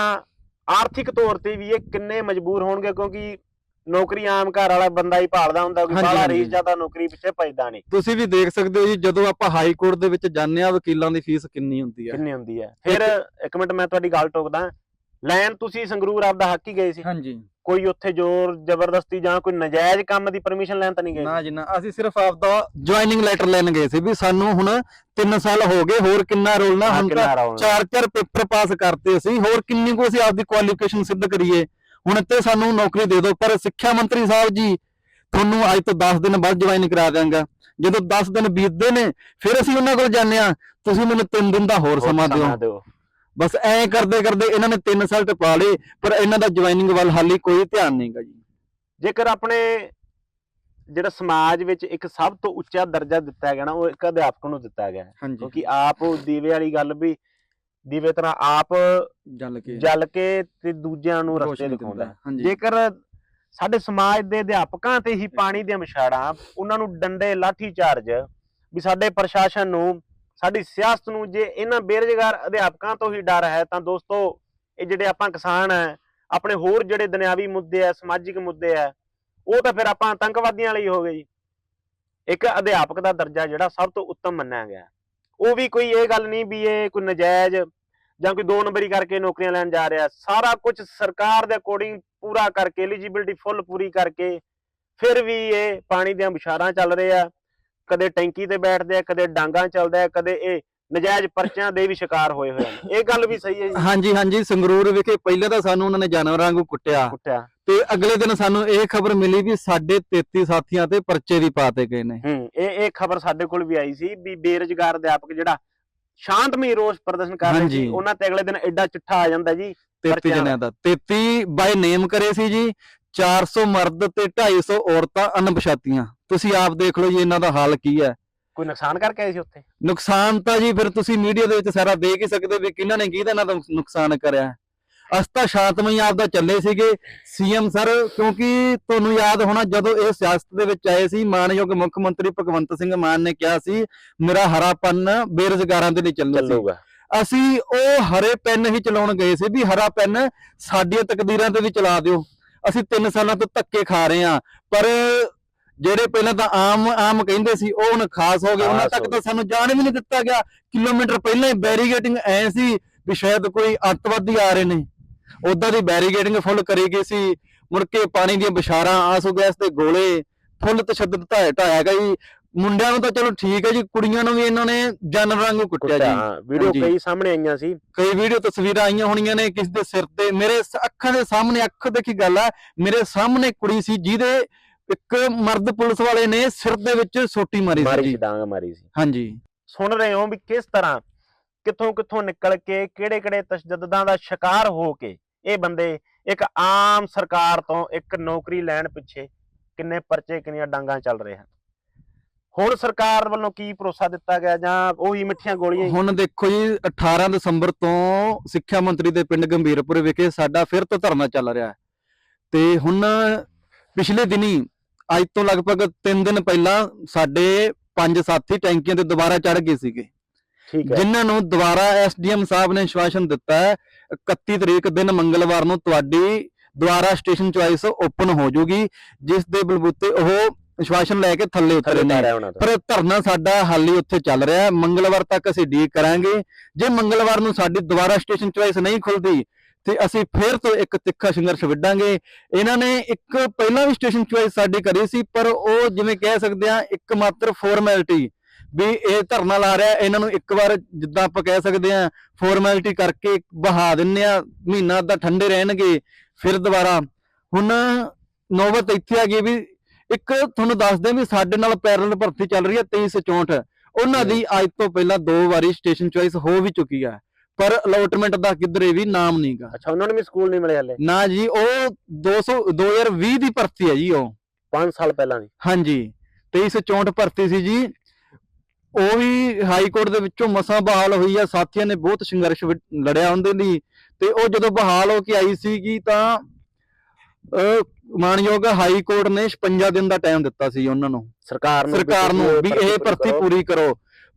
ਆਰਥਿਕ ਤੌਰ ਤੇ ਵੀ ਇਹ ਕਿੰਨੇ ਮਜਬੂਰ ਹੋਣਗੇ ਕਿਉਂਕਿ ਨੌਕਰੀ ਆਮ ਘਰ ਵਾਲਾ ਬੰਦਾ ਹੀ ਭਾਲਦਾ ਹੁੰਦਾ ਹਾਂਜੀ, ਬਾਹਲਾ ਹਾਂਜੀ। ਰੀਸ ਜ਼ਿਆਦਾ ਨੌਕਰੀ ਪਿੱਛੇ ਭੱਜਦਾ ਨਹੀਂ। ਤੁਸੀਂ ਵੀ ਦੇਖ ਸਕਦੇ ਹੋ ਜੀ ਜਦੋਂ ਆਪਾਂ ਹਾਈ ਕੋਰਟ ਦੇ ਵਿੱਚ ਜਾਂਦੇ ਆ ਵਕੀਲਾਂ ਦੀ ਫੀਸ ਕਿੰਨੀ ਹੁੰਦੀ ਹੈ। ਕਿੰਨੀ ਹੁੰਦੀ ਹੈ। ਫਿਰ ਇੱਕ ਮਿੰਟ ਮੈਂ ਤੁਹਾਡੀ ਗੱਲ ਟੋਕਦਾ। ਲੈਣ ਤੁਸੀਂ ਸੰਗਰੂਰ ਆਪਦਾ ਹੱਕ ਹੀ ਗਏ ਸੀ। ਹਾਂਜੀ। ਕੋਈ ਉੱਥੇ ਜ਼ੋਰ ਜ਼ਬਰਦਸਤੀ ਜਾਂ ਕੋਈ ਨਜਾਇਜ਼ ਕੰਮ ਦੀ ਪਰਮਿਸ਼ਨ ਲੈਣ ਤਾਂ ਨਹੀਂ ਗਏ? ਨਾ ਜੀ ਨਾ। ਅਸੀਂ ਸਿਰਫ ਆਪਦਾ ਜੁਆਇਨਿੰਗ ਲੈਟਰ ਲੈਣ ਗਏ ਸੀ ਵੀ ਸਾਨੂੰ ਹੁਣ 3 ਸਾਲ ਹੋ ਗਏ ਹੋਰ ਕਿੰਨਾ ਰੋਲਣਾ ਹਾਂ, ਹੁਣ ਤਾਂ। ਚਾਰ ਚਾਰ ਪੇਪਰ ਪਾਸ ਕਰਤੇ ਅਸੀਂ ਹੋਰ ਕਿੰਨੀ ਕੁ ਅਸੀਂ ਆਪਦੀ ਕੁਆਲੀਫਿਕੇਸ਼ਨ ਸਿੱਧ ਕਰੀਏ? ਹੁਣ ਇੱਥੇ ਸਾਨੂੰ ਨੌਕਰੀ ਦੇ ਦਿਓ ਪਰ ਸਿੱਖਿਆ ਮੰਤਰੀ ਸਾਹਿਬ ਜੀ ਤੁਹਾਨੂੰ ਅੱਜ ਤੋਂ 10 ਦਿਨ ਬਾਅਦ ਜੁਆਇਨ ਕਰਾ ਦਿਆਂਗਾ। ਜਦੋਂ 10 ਦਿਨ ਬੀਤਦੇ ਨੇ ਫਿਰ ਅਸੀਂ ਉਹਨਾਂ ਕੋਲ ਜਾਂਦੇ ਆ ਤੁਸੀਂ ਮੈਨੂੰ 3 ਦਿਨ ਦਾ ਹੋਰ ਹੋਰ ਸਮਾਂ ਦਿਓ। ਦਿਓ। ਬਸ ਐਂ ਕਰਦੇ ਕਰਦੇ ਇਹਨਾਂ ਨੇ 3 ਸਾਲ ਟਪਾ ਲਏ ਪਰ ਇਹਨਾਂ ਦਾ ਜੁਆਇਨਿੰਗ ਵੱਲ ਹਾਲੇ ਕੋਈ ਧਿਆਨ ਨਹੀਂਗਾ ਜੀ। ਜੇਕਰ ਆਪਣੇ ਜਿਹੜਾ ਸਮਾਜ ਵਿੱਚ ਇੱਕ ਸਭ ਤੋਂ ਉੱਚਾ ਦਰਜਾ ਦਿੱਤਾ ਗਿਆ ਨਾ ਉਹ ਇੱਕ ਅਧਿਆਪਕ ਨੂੰ ਦਿੱਤਾ ਗਿਆ ਕਿਉਂਕਿ ਆਪ ਦੀਵੇ ਵਾਲੀ ਗੱਲ ਵੀ ਦੀਵੇ ਤਰ੍ਹਾਂ ਆਪ ਜਲ ਕੇ। ਜਲ ਕੇ ਤੇ ਦੂਜਿਆਂ ਨੂੰ ਰਸਤੇ ਦਿਖਾਉਂਦਾ ਜੇਕਰ ਸਾਡੇ ਸਮਾਜ ਦੇ ਅਧਿਆਪਕਾਂ ਤੇ ਹੀ ਪਾਣੀ ਦੀਆਂ ਵਿਛਾੜਾਂ ਉਹਨਾਂ ਨੂੰ ਡੰਡੇ ਲਾਠੀ ਚਾਰਜ ਵੀ ਸਾਡੇ ਪ੍ਰਸ਼ਾਸਨ ਨੂੰ ਸਾਡੀ ਸਿਆਸਤ ਨੂੰ ਜੇ ਇਹਨਾਂ ਬੇਰੁਜ਼ਗਾਰ ਅਧਿਆਪਕਾਂ ਤੋਂ ਹੀ ਡਰ ਹੈ, ਤਾਂ ਦੋਸਤੋ ਇਹ ਜਿਹੜੇ ਆਪਾਂ ਕਿਸਾਨ ਹੈ, ਆਪਣੇ ਹੋਰ ਜਿਹੜੇ ਦੁਨਿਆਵੀ ਮੁੱਦੇ ਆ ਸਮਾਜਿਕ ਮੁੱਦੇ ਆ ਉਹ ਤਾਂ ਫਿਰ ਆਪਾਂ ਆਤੰਕਵਾਦੀਆਂ ਲਈ ਹੋ ਗਏ ਜੀ। ਇੱਕ ਅਧਿਆਪਕ ਦਾ ਦਰਜਾ ਜਿਹੜਾ ਸਭ ਤੋਂ ਉੱਤਮ ਮੰਨਿਆ ਗਿਆ। ਉਹ ਵੀ ਕੋਈ ਇਹ ਗੱਲ ਨਹੀਂ ਵੀ ਇਹ ਕੋਈ ਨਜਾਇਜ਼ ਜਾਂ ਕੋਈ ਦੋ ਨੰਬਰੀ ਕਰਕੇ ਨੌਕਰੀਆਂ ਲੈਣ ਜਾ ਰਿਹਾ। ਸਾਰਾ ਕੁਝ ਸਰਕਾਰ ਦੇ ਅਕੋਰਡਿੰਗ ਪੂਰਾ ਕਰਕੇ ਐਲੀਜੀਬਿਲਟੀ ਫੁੱਲ ਪੂਰੀ ਕਰਕੇ, ਫਿਰ ਵੀ ਇਹ ਪਾਣੀ ਦੀਆਂ ਬਿਸ਼ਾਰਾਂ ਚੱਲ ਰਹੇ ਆ। ਕਦੇ ਟੈਂਕੀ ਤੇ ਬੈਠਦੇ ਆ ਕਦੇ ਡਾਂਗਾ ਚੱਲਦਾ ਆ ਕਦੇ ਇਹ ਨਜਾਇਜ਼ ਪਰਚਿਆਂ ਦੇ ਵੀ ਸ਼ਿਕਾਰ ਹੋਏ ਹੋਏ ਹਨ ਇਹ ਗੱਲ ਵੀ ਸਹੀ ਹੈ ਜੀ। ਹਾਂਜੀ ਹਾਂਜੀ ਸੰਗਰੂਰ ਵਿਖੇ ਪਹਿਲਾਂ ਤਾਂ ਸਾਨੂੰ ਉਹਨਾਂ ਨੇ ਜਾਨਵਰਾਂ ਵਾਂਗੂ ਕੁੱਟਿਆ। ਕੁੱਟਿਆ। ਤੇ ਅਗਲੇ ਦਿਨ ਸਾਨੂੰ ਇਹ ਖਬਰ ਮਿਲੀ ਵੀ ਸਾਡੇ 33 ਸਾਥੀਆਂ ਤੇ ਪਰਚੇ ਵੀ ਪਾਤੇ ਗਏ ਨੇ। ਹੂੰ ਇਹ ਇਹ ਖਬਰ ਸਾਡੇ ਕੋਲ ਵੀ ਆਈ ਸੀ ਵੀ ਬੇਰੁਜ਼ਗਾਰ ਅਧਿਆਪਕ ਜਿਹੜਾ ਸ਼ਾਂਤਮਈ ਰੋਸ ਪ੍ਰਦਰਸ਼ਨ ਕਰ ਰਹੇ ਸੀ। ਉਹਨਾਂ ਤੇ ਅਗਲੇ ਦਿਨ ਐਡਾ ਚਿੱਠਾ ਆ ਜਾਂਦਾ ਜੀ 33 ਪਰਚਿਆਂ ਜਣਿਆਂ ਦਾ। 33 ਬਾਈ ਨੇਮ ਕਰੇ ਸੀ ਜੀ 400 ਮਰਦ ਤੇ 250 ਔਰਤਾਂ ਅਣਪਛਾਤੀਆਂ। ਤੁਸੀਂ ਆਪ ਦੇਖ ਲਓ ਜੀ ਇਹਨਾਂ ਦਾ ਹਾਲ ਕੀ ਹੈ। ਕੋਈ ਨੁਕਸਾਨ ਕਰਕੇ ਆਏ ਸੀ ਉੱਥੇ? ਨੁਕਸਾਨ ਤਾਂ ਜੀ ਫਿਰ ਤੁਸੀਂ ਮੀਡੀਆ ਦੇ ਵਿੱਚ ਸਾਰਾ ਦੇਖ ਹੀ ਸਕਦੇ ਵੀ ਕਿਹਨਾਂ ਨੇ ਕਿਹਦਾ ਨਾਲ ਨੁਕਸਾਨ ਕਰਿਆ। ਅਸੀਂ ਤਾਂ ਸ਼ਾਂਤਮਈ ਆਪਦਾ ਚੱਲੇ ਸੀਗੇ। ਸੀਐਮ ਸਰ ਕਿਉਂਕਿ ਤੁਹਾਨੂੰ ਯਾਦ ਹੋਣਾ ਜਦੋਂ ਇਹ ਸਿਆਸਤ ਦੇ ਵਿੱਚ ਆਏ ਸੀ ਮਾਨਯੋਗ ਮੁੱਖ ਮੰਤਰੀ ਭਗਵੰਤ ਸਿੰਘ ਮਾਨ ਨੇ ਕਿਹਾ ਸੀ ਮੇਰਾ ਹਰਾਪਨ ਬੇਰੁਜ਼ਗਾਰਾਂ ਦੇ ਲਈ ਚੱਲੂਗਾ। ਅਸੀਂ ਉਹ ਹਰੇ ਪੈਨ ਹੀ ਚਲਾਉਣ ਗਏ ਸੀ ਵੀ ਹਰਾ ਪੈਨ ਸਾਡੀਆਂ ਤਕਦੀਰਾਂ ਤੇ ਵੀ ਚਲਾ ਦਿਓ। ਅਸੀਂ 3 ਸਾਲਾਂ ਤੋਂ ਧੱਕੇ ਖਾ ਰਹੇ ਹਾਂ। ਪਰ ਜਿਹੜੇ ਪਹਿਲਾਂ ਤਾਂ ਆਮ ਆਮ ਕਹਿੰਦੇ ਸੀ ਉਹ ਹੁਣ ਖਾਸ ਹੋ ਗਏ। ਉਹਨਾਂ ਤੱਕ ਤਾਂ ਸਾਨੂੰ ਜਾਣ ਵੀ ਨਹੀਂ ਦਿੱਤਾ ਗਿਆ। ਕਿਲੋਮੀਟਰ ਪਹਿਲਾਂ ਹੀ ਬੈਰੀਗੇਟਿੰਗ ਐ ਸੀ ਵੀ ਸ਼ਾਇਦ ਕੋਈ ਅੱਤਵਾਦੀ ਆ ਰਹੇ ਨੇ। ਉਦਾਂ ਦੀ ਬੈਰੀਗੇਟਿੰਗ ਫੁੱਲ ਕਰੀ ਗਈ ਸੀ। ਮੁੜ ਕੇ ਪਾਣੀ ਦੀਆਂ ਬਿਸ਼ਾਰਾਂ ਆਂਸੂ ਗੈਸ ਤੇ ਗੋਲੇ ਫੁੱਲ ਤਸ਼ੱਦਦ ਢਾਇਆ ਢਾਇਆ ਜੀ ਮੁੰਡਿਆਂ ਨੂੰ ਤਾਂ ਚਲੋ ਠੀਕ ਹੈ ਜੀ ਕੁੜੀਆਂ ਨੂੰ ਵੀ ਇਹਨਾਂ ਨੇ ਜਾਨਵਰਾਂ ਵਾਂਗੂ ਕੁੱਟਿਆ ਜੀ। ਹਾਂ ਵੀਡੀਓ ਹਾਂਜੀ। ਕਈ ਸਾਹਮਣੇ ਆਈਆਂ ਸੀ। ਕਈ ਵੀਡੀਓ ਤਸਵੀਰਾਂ ਆਈਆਂ ਹੋਣੀਆਂ ਨੇ ਕਿਸ ਦੇ ਸਿਰ ਤੇ। ਮੇਰੇ ਸ- ਅੱਖਾਂ ਦੇ ਸਾਹਮਣੇ ਅੱਖ ਦੇਖੀ ਗੱਲ ਆ ਮੇਰੇ ਸਾਹਮਣੇ ਕੁੜੀ ਸੀ ਜਿਹਦੇ ਇੱਕ ਮਰਦ ਪੁਲਿਸ ਵਾਲੇ ਨੇ ਸਿਰ ਦੇ ਵਿੱਚ ਸੋਟੀ ਮਾਰੀ ਸੀ ਮਾਰੀ ਜੀ। ਡਾਂਗ ਮਾਰੀ ਸੀ। ਹਾਂਜੀ। ਸੁਣ ਰਹੇ ਹੋ ਵੀ ਕਿਸ ਤਰ੍ਹਾਂ ਕਿੱਥੋਂ ਕਿੱਥੋਂ ਨਿਕਲ ਕੇ ਕਿਹੜੇ ਕਿਹੜੇ ਤਸ਼ੱਦਦਾਂ ਦਾ ਸ਼ਿਕਾਰ ਹੋ ਕੇ ਇਹ ਬੰਦੇ ਇੱਕ ਆਮ ਸਰਕਾਰ ਤੋਂ ਇੱਕ ਨੌਕਰੀ ਲੈਣ ਪਿੱਛੇ ਕਿੰਨੇ ਪਰਚੇ ਕਿੰਨੀਆਂ ਡਾਂਗਾਂ ਚੱਲ ਰਹੇ ਹਨ? ਹੁਣ ਸਰਕਾਰ ਵੱਲੋਂ ਕੀ ਭਰੋਸਾ ਦਿੱਤਾ ਗਿਆ ਜਾਂ ਉਹੀ ਮਿੱਠੀਆਂ ਗੋਲੀਆਂ ਹੀ? ਹੁਣ ਦੇਖੋ ਜੀ 18 ਦਸੰਬਰ ਤੋਂ ਸਿੱਖਿਆ ਮੰਤਰੀ ਦੇ ਪਿੰਡ ਗੰਭੀਰਪੁਰ ਵਿਖੇ ਸਾਡਾ ਫਿਰ ਤੋਂ ਧਰਨਾ ਚੱਲ ਰਿਹਾ ਹੈ। ਤੇ ਹੁਣ ਪਿਛਲੇ ਦਿਨੀ ਅੱਜ ਤੋਂ ਲਗਭਗ 3 ਦਿਨ ਪਹਿਲਾਂ ਸਾਡੇ ਪੰਜ ਸਾਥੀ ਟੈਂਕੀਆਂ ਤੇ ਦੁਬਾਰਾ ਚੜ ਗਏ ਸੀਗੇ। ਠੀਕ ਹੈ। ਜਿਨ੍ਹਾਂ ਨੂੰ ਦੁਬਾਰਾ ਐਸਡੀਐਮ ਸਾਹਿਬ ਨੇ ਵਿਸ਼ਵਾਸਨ ਦਿੱਤਾ ਹੈ 31 ਤਰੀਕ ਦਿਨ ਮੰਗਲਵਾਰ ਨੂੰ ਤੁਹਾਡੀ ਦੁਬਾਰਾ ਸਟੇਸ਼ਨ ਚੁਆਇਸ ਓਪਨ ਹੋ ਜੂਗੀ ਜਿਸ ਦੇ ਬਲਬੂਤੇ ਉਹ ਵਿਸ਼ਵਾਸਨ ਲੈ ਕੇ ਥੱਲੇ ਉਤਰੇ ਨੇ। ਪਰ ਧਰਨਾ ਸਾਡਾ ਹਾਲ ਹੀ ਉੱਥੇ ਚੱਲ ਰਿਹਾ ਹੈ। ਮੰਗਲਵਾਰ ਤੱਕ ਅਸੀਂ ਡੀਕ ਕਰਾਂਗੇ। ਜੇ ਮੰਗਲਵਾਰ ਨੂੰ ਸਾਡੀ ਦੁਬਾਰਾ ਸਟੇਸ਼ਨ ਚੁਆਇਸ ਨਹੀਂ ਖੁੱਲਦੀ ਤੇ ਅਸੀਂ ਫਿਰ ਤੋਂ ਇੱਕ ਤਿੱਖਾ ਸੰਘਰਸ਼ ਵਿੱਢਾਂਗੇ। ਇਹਨਾਂ ਨੇ ਇੱਕ ਪਹਿਲਾਂ ਵੀ ਸਟੇਸ਼ਨ ਚੁਆਇਸ ਸਾਡੀ ਕਰੀ ਸੀ ਪਰ ਉਹ ਜਿਵੇਂ ਕਹਿ ਸਕਦੇ ਆ ਇੱਕ ਮਾਤਰ ਫਾਰਮੈਲਿਟੀ ਵੀ ਇਹ ਧਰਨਾ ਲਾ ਰਿਹਾ ਇਹਨਾਂ ਨੂੰ ਇੱਕ ਵਾਰ ਜਿੱਦਾਂ ਆਪਾਂ ਕਹਿ ਸਕਦੇ ਆ ਫਾਰਮੈਲਿਟੀ ਕਰਕੇ ਬਹਾ ਦਿੰਨੇ ਆ ਮਹੀਨਾ ਅੱਧਾ ਠੰਡੇ ਰਹਿਣਗੇ ਫਿਰ ਦੁਬਾਰਾ। ਹੁਣ ਨੌਬਤ ਇੱਥੇ ਆ ਗਈ ਵੀ ਇੱਕ ਤੁਹਾਨੂੰ ਦੱਸਦੇ ਵੀ ਸਾਡੇ ਨਾਲ ਪੈਰਲਲ ਭਰਤੀ ਚੱਲ ਰਹੀ ਹੈ 2364 ਉਹਨਾਂ ਦੀ ਅੱਜ ਤੋਂ ਪਹਿਲਾਂ ਦੋ ਵਾਰੀ ਸਟੇਸ਼ਨ ਚੁਆਇਸ ਹੋ ਵੀ ਚੁੱਕੀ ਆ ਪਰ ਅਲੋਟਮੈਂਟ ਦਾ ਕਿਧਰੇ ਵੀ ਨਾਮ ਨਹੀਂਗਾ ਅੱਛਾ ਉਹਨਾਂ ਨੂੰ ਵੀ ਸਕੂਲ ਨਹੀਂ ਮਿਲੇ ਹਲੇ? ਨਾ ਜੀ ਉਹ 200 2020 ਦੀ ਭਰਤੀ ਹੈ ਜੀ ਉਹ। 5 ਸਾਲ ਪਹਿਲਾਂ ਦੀ? ਹਾਂਜੀ। 2364 ਭਰਤੀ ਸੀ ਜੀ। ਉਹ ਵੀ ਹਾਈ ਕੋਰਟ ਦੇ ਵਿੱਚੋਂ ਮਸਾਂ ਬਹਾਲ ਹੋਈ ਆ। ਸਾਥੀਆਂ ਨੇ ਬਹੁਤ ਸੰਘਰਸ਼ ਲੜਿਆ ਉਹਦੇ ਲਈ। ਤੇ ਉਹ ਜਦੋਂ ਬਹਾਲ ਹੋ ਕੇ ਆਈ ਸੀਗੀ ਤਾਂ ਅਹ, ਮਾਣਯੋਗ ਹਾਈ ਕੋਰਟ ਨੇ 56 ਦਿਨ ਦਾ ਟਾਈਮ ਦਿੱਤਾ ਸੀ ਉਹਨਾਂ ਨੂੰ। ਸਰਕਾਰ ਨੂੰ ਸਰਕਾਰ ਨੂੰ ਵੀ ਇਹ ਭਰਤੀ ਪੂਰੀ ਕਰੋ।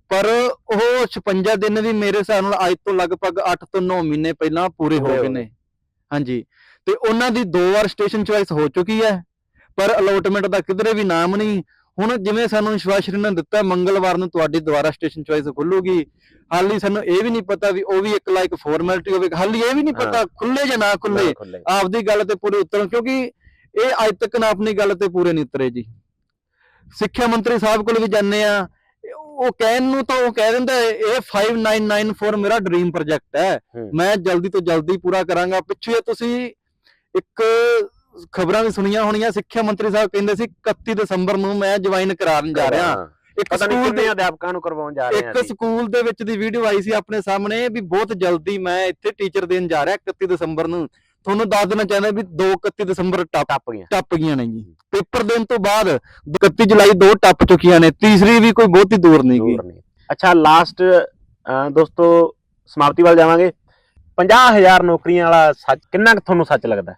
ਪਰ ਉਹ 56 ਦਿਨ ਵੀ ਮੇਰੇ ਹਿਸਾਬ ਨਾਲ ਅੱਜ ਤੋਂ ਲਗਭਗ 8 ਤੋਂ 9 ਮਹੀਨੇ ਪਹਿਲਾਂ ਪੂਰੇ ਹੋ ਗਏ ਨੇ। ਹਾਂਜੀ। ਤੇ ਉਹਨਾਂ ਦੀ ਦੋ ਵਾਰ ਸਟੇਸ਼ਨ ਚੁਆਇਸ ਹੋ ਚੁੱਕੀ ਹੈ। ਪਰ ਅਲੋਟਮੈਂਟ ਦਾ ਕਿਧਰੇ ਵੀ ਨਾਮ ਨਹੀਂ। ਹੁਣ ਜਿਵੇਂ ਸਾਨੂੰ ਵਿਸ਼ਵਾਸਰੀ ਨੇ ਦਿੱਤਾ ਮੰਗਲਵਾਰ ਨੂੰ ਤੁਹਾਡੀ ਦੁਬਾਰਾ ਸਟੇਸ਼ਨ ਚੁਆਇਸ ਖੁੱਲੂਗੀ। ਹਾਲੀ ਸਾਨੂੰ ਇਹ ਵੀ ਨਹੀਂ ਪਤਾ ਵੀ ਉਹ ਵੀ ਇੱਕ ਲਾਈਕ ਫਾਰਮੈਲਿਟੀ ਹੋਵੇ। ਹਾਲੀ ਇਹ ਵੀ ਨਹੀਂ ਪਤਾ। ਖੁੱਲੇ ਜਾਂ ਨਾ ਖੁੱਲੇ। ਆਪਦੀ ਗੱਲ ਤੇ ਪੂਰੇ ਉਤਰਨ ਕਿਉਂਕਿ ਇਹ ਅੱਜ ਤੱਕ ਨਾ ਆਪਣੀ ਗੱਲ ਤੇ ਪੂਰੇ ਨਹੀਂ ਉਤਰੇ ਜੀ। ਸਿੱਖਿਆ ਮੰਤਰੀ ਸਾਹਿਬ ਕੋਲ ਵੀ ਜਾਂਦੇ ਆ। ਉਹ ਕਹਿਣ ਨੂੰ ਤਾਂ ਉਹ ਕਹਿ ਦਿੰਦਾ ਇਹ 5994 ਮੇਰਾ ਡ੍ਰੀਮ ਪ੍ਰੋਜੈਕਟ ਹੂੰ। ਮੈਂ ਜਲਦੀ ਤੋਂ ਜਲਦੀ ਪੂਰਾ ਕਰਾਂਗਾ। ਪਿੱਛੇ ਤੁਸੀਂ ਇੱਕ ਖਬਰਾਂ ਵੀ ਸੁਣੀਆਂ ਹੋਣੀਆਂ ਸਿੱਖਿਆ ਮੰਤਰੀ ਸਾਹਿਬ ਕਹਿੰਦੇ ਸੀ 31 ਦਸੰਬਰ ਨੂੰ ਮੈਂ ਜੁਆਇਨ ਕਰਾਉਣ ਜਾ ਰਿਹਾ। ਇੱਕ ਪਤਾ ਨਹੀਂ ਸਕੂਲ ਕਿੰਨੇ ਦੇ ਅਧਿਆਪਕਾਂ ਨੂੰ ਕਰਵਾਉਣ ਜਾ ਰਹੇ ਇੱਕ। ਸਕੂਲ ਦੇ ਵਿੱਚ ਦੀ ਵੀਡੀਓ ਆਈ ਸੀ ਆਪਣੇ ਸਾਹਮਣੇ ਵੀ ਬਹੁਤ ਜਲਦੀ ਮੈਂ ਇੱਥੇ ਟੀਚਰ ਦੇਣ ਜਾ ਰਿਹਾ 31 ਦਸੰਬਰ ਨੂੰ। ਤੁਹਾਨੂੰ ਦੱਸ ਦੇਣਾ ਚਾਹੁੰਦਾ ਵੀ 2 31 ਦਸੰਬਰ ਟੱਪ ਟੱਪ ਗਈਆਂ। ਟੱਪ ਗਈਆਂ ਨੇ ਜੀ। ਪੇਪਰ ਦੇਣ ਤੋਂ ਬਾਅਦ 31 ਜੁਲਾਈ ਦੋ ਟੱਪ ਚੁੱਕੀਆਂ ਨੇ। ਤੀਸਰੀ ਵੀ ਕੋਈ ਬਹੁਤੀ ਦੂਰ ਨਹੀਂ ਗਈ। ਦੂਰ ਨਹੀਂ। ਅੱਛਾ ਲਾਸਟ ਦੋਸਤੋ ਸਮਾਪਤੀ ਵੱਲ ਜਾਵਾਂਗੇ। 50000 ਨੌਕਰੀਆਂ ਵਾਲਾ ਸੱਚ ਕਿੰਨਾ ਕੁ ਤੁਹਾਨੂੰ ਸੱਚ ਲੱਗਦਾ?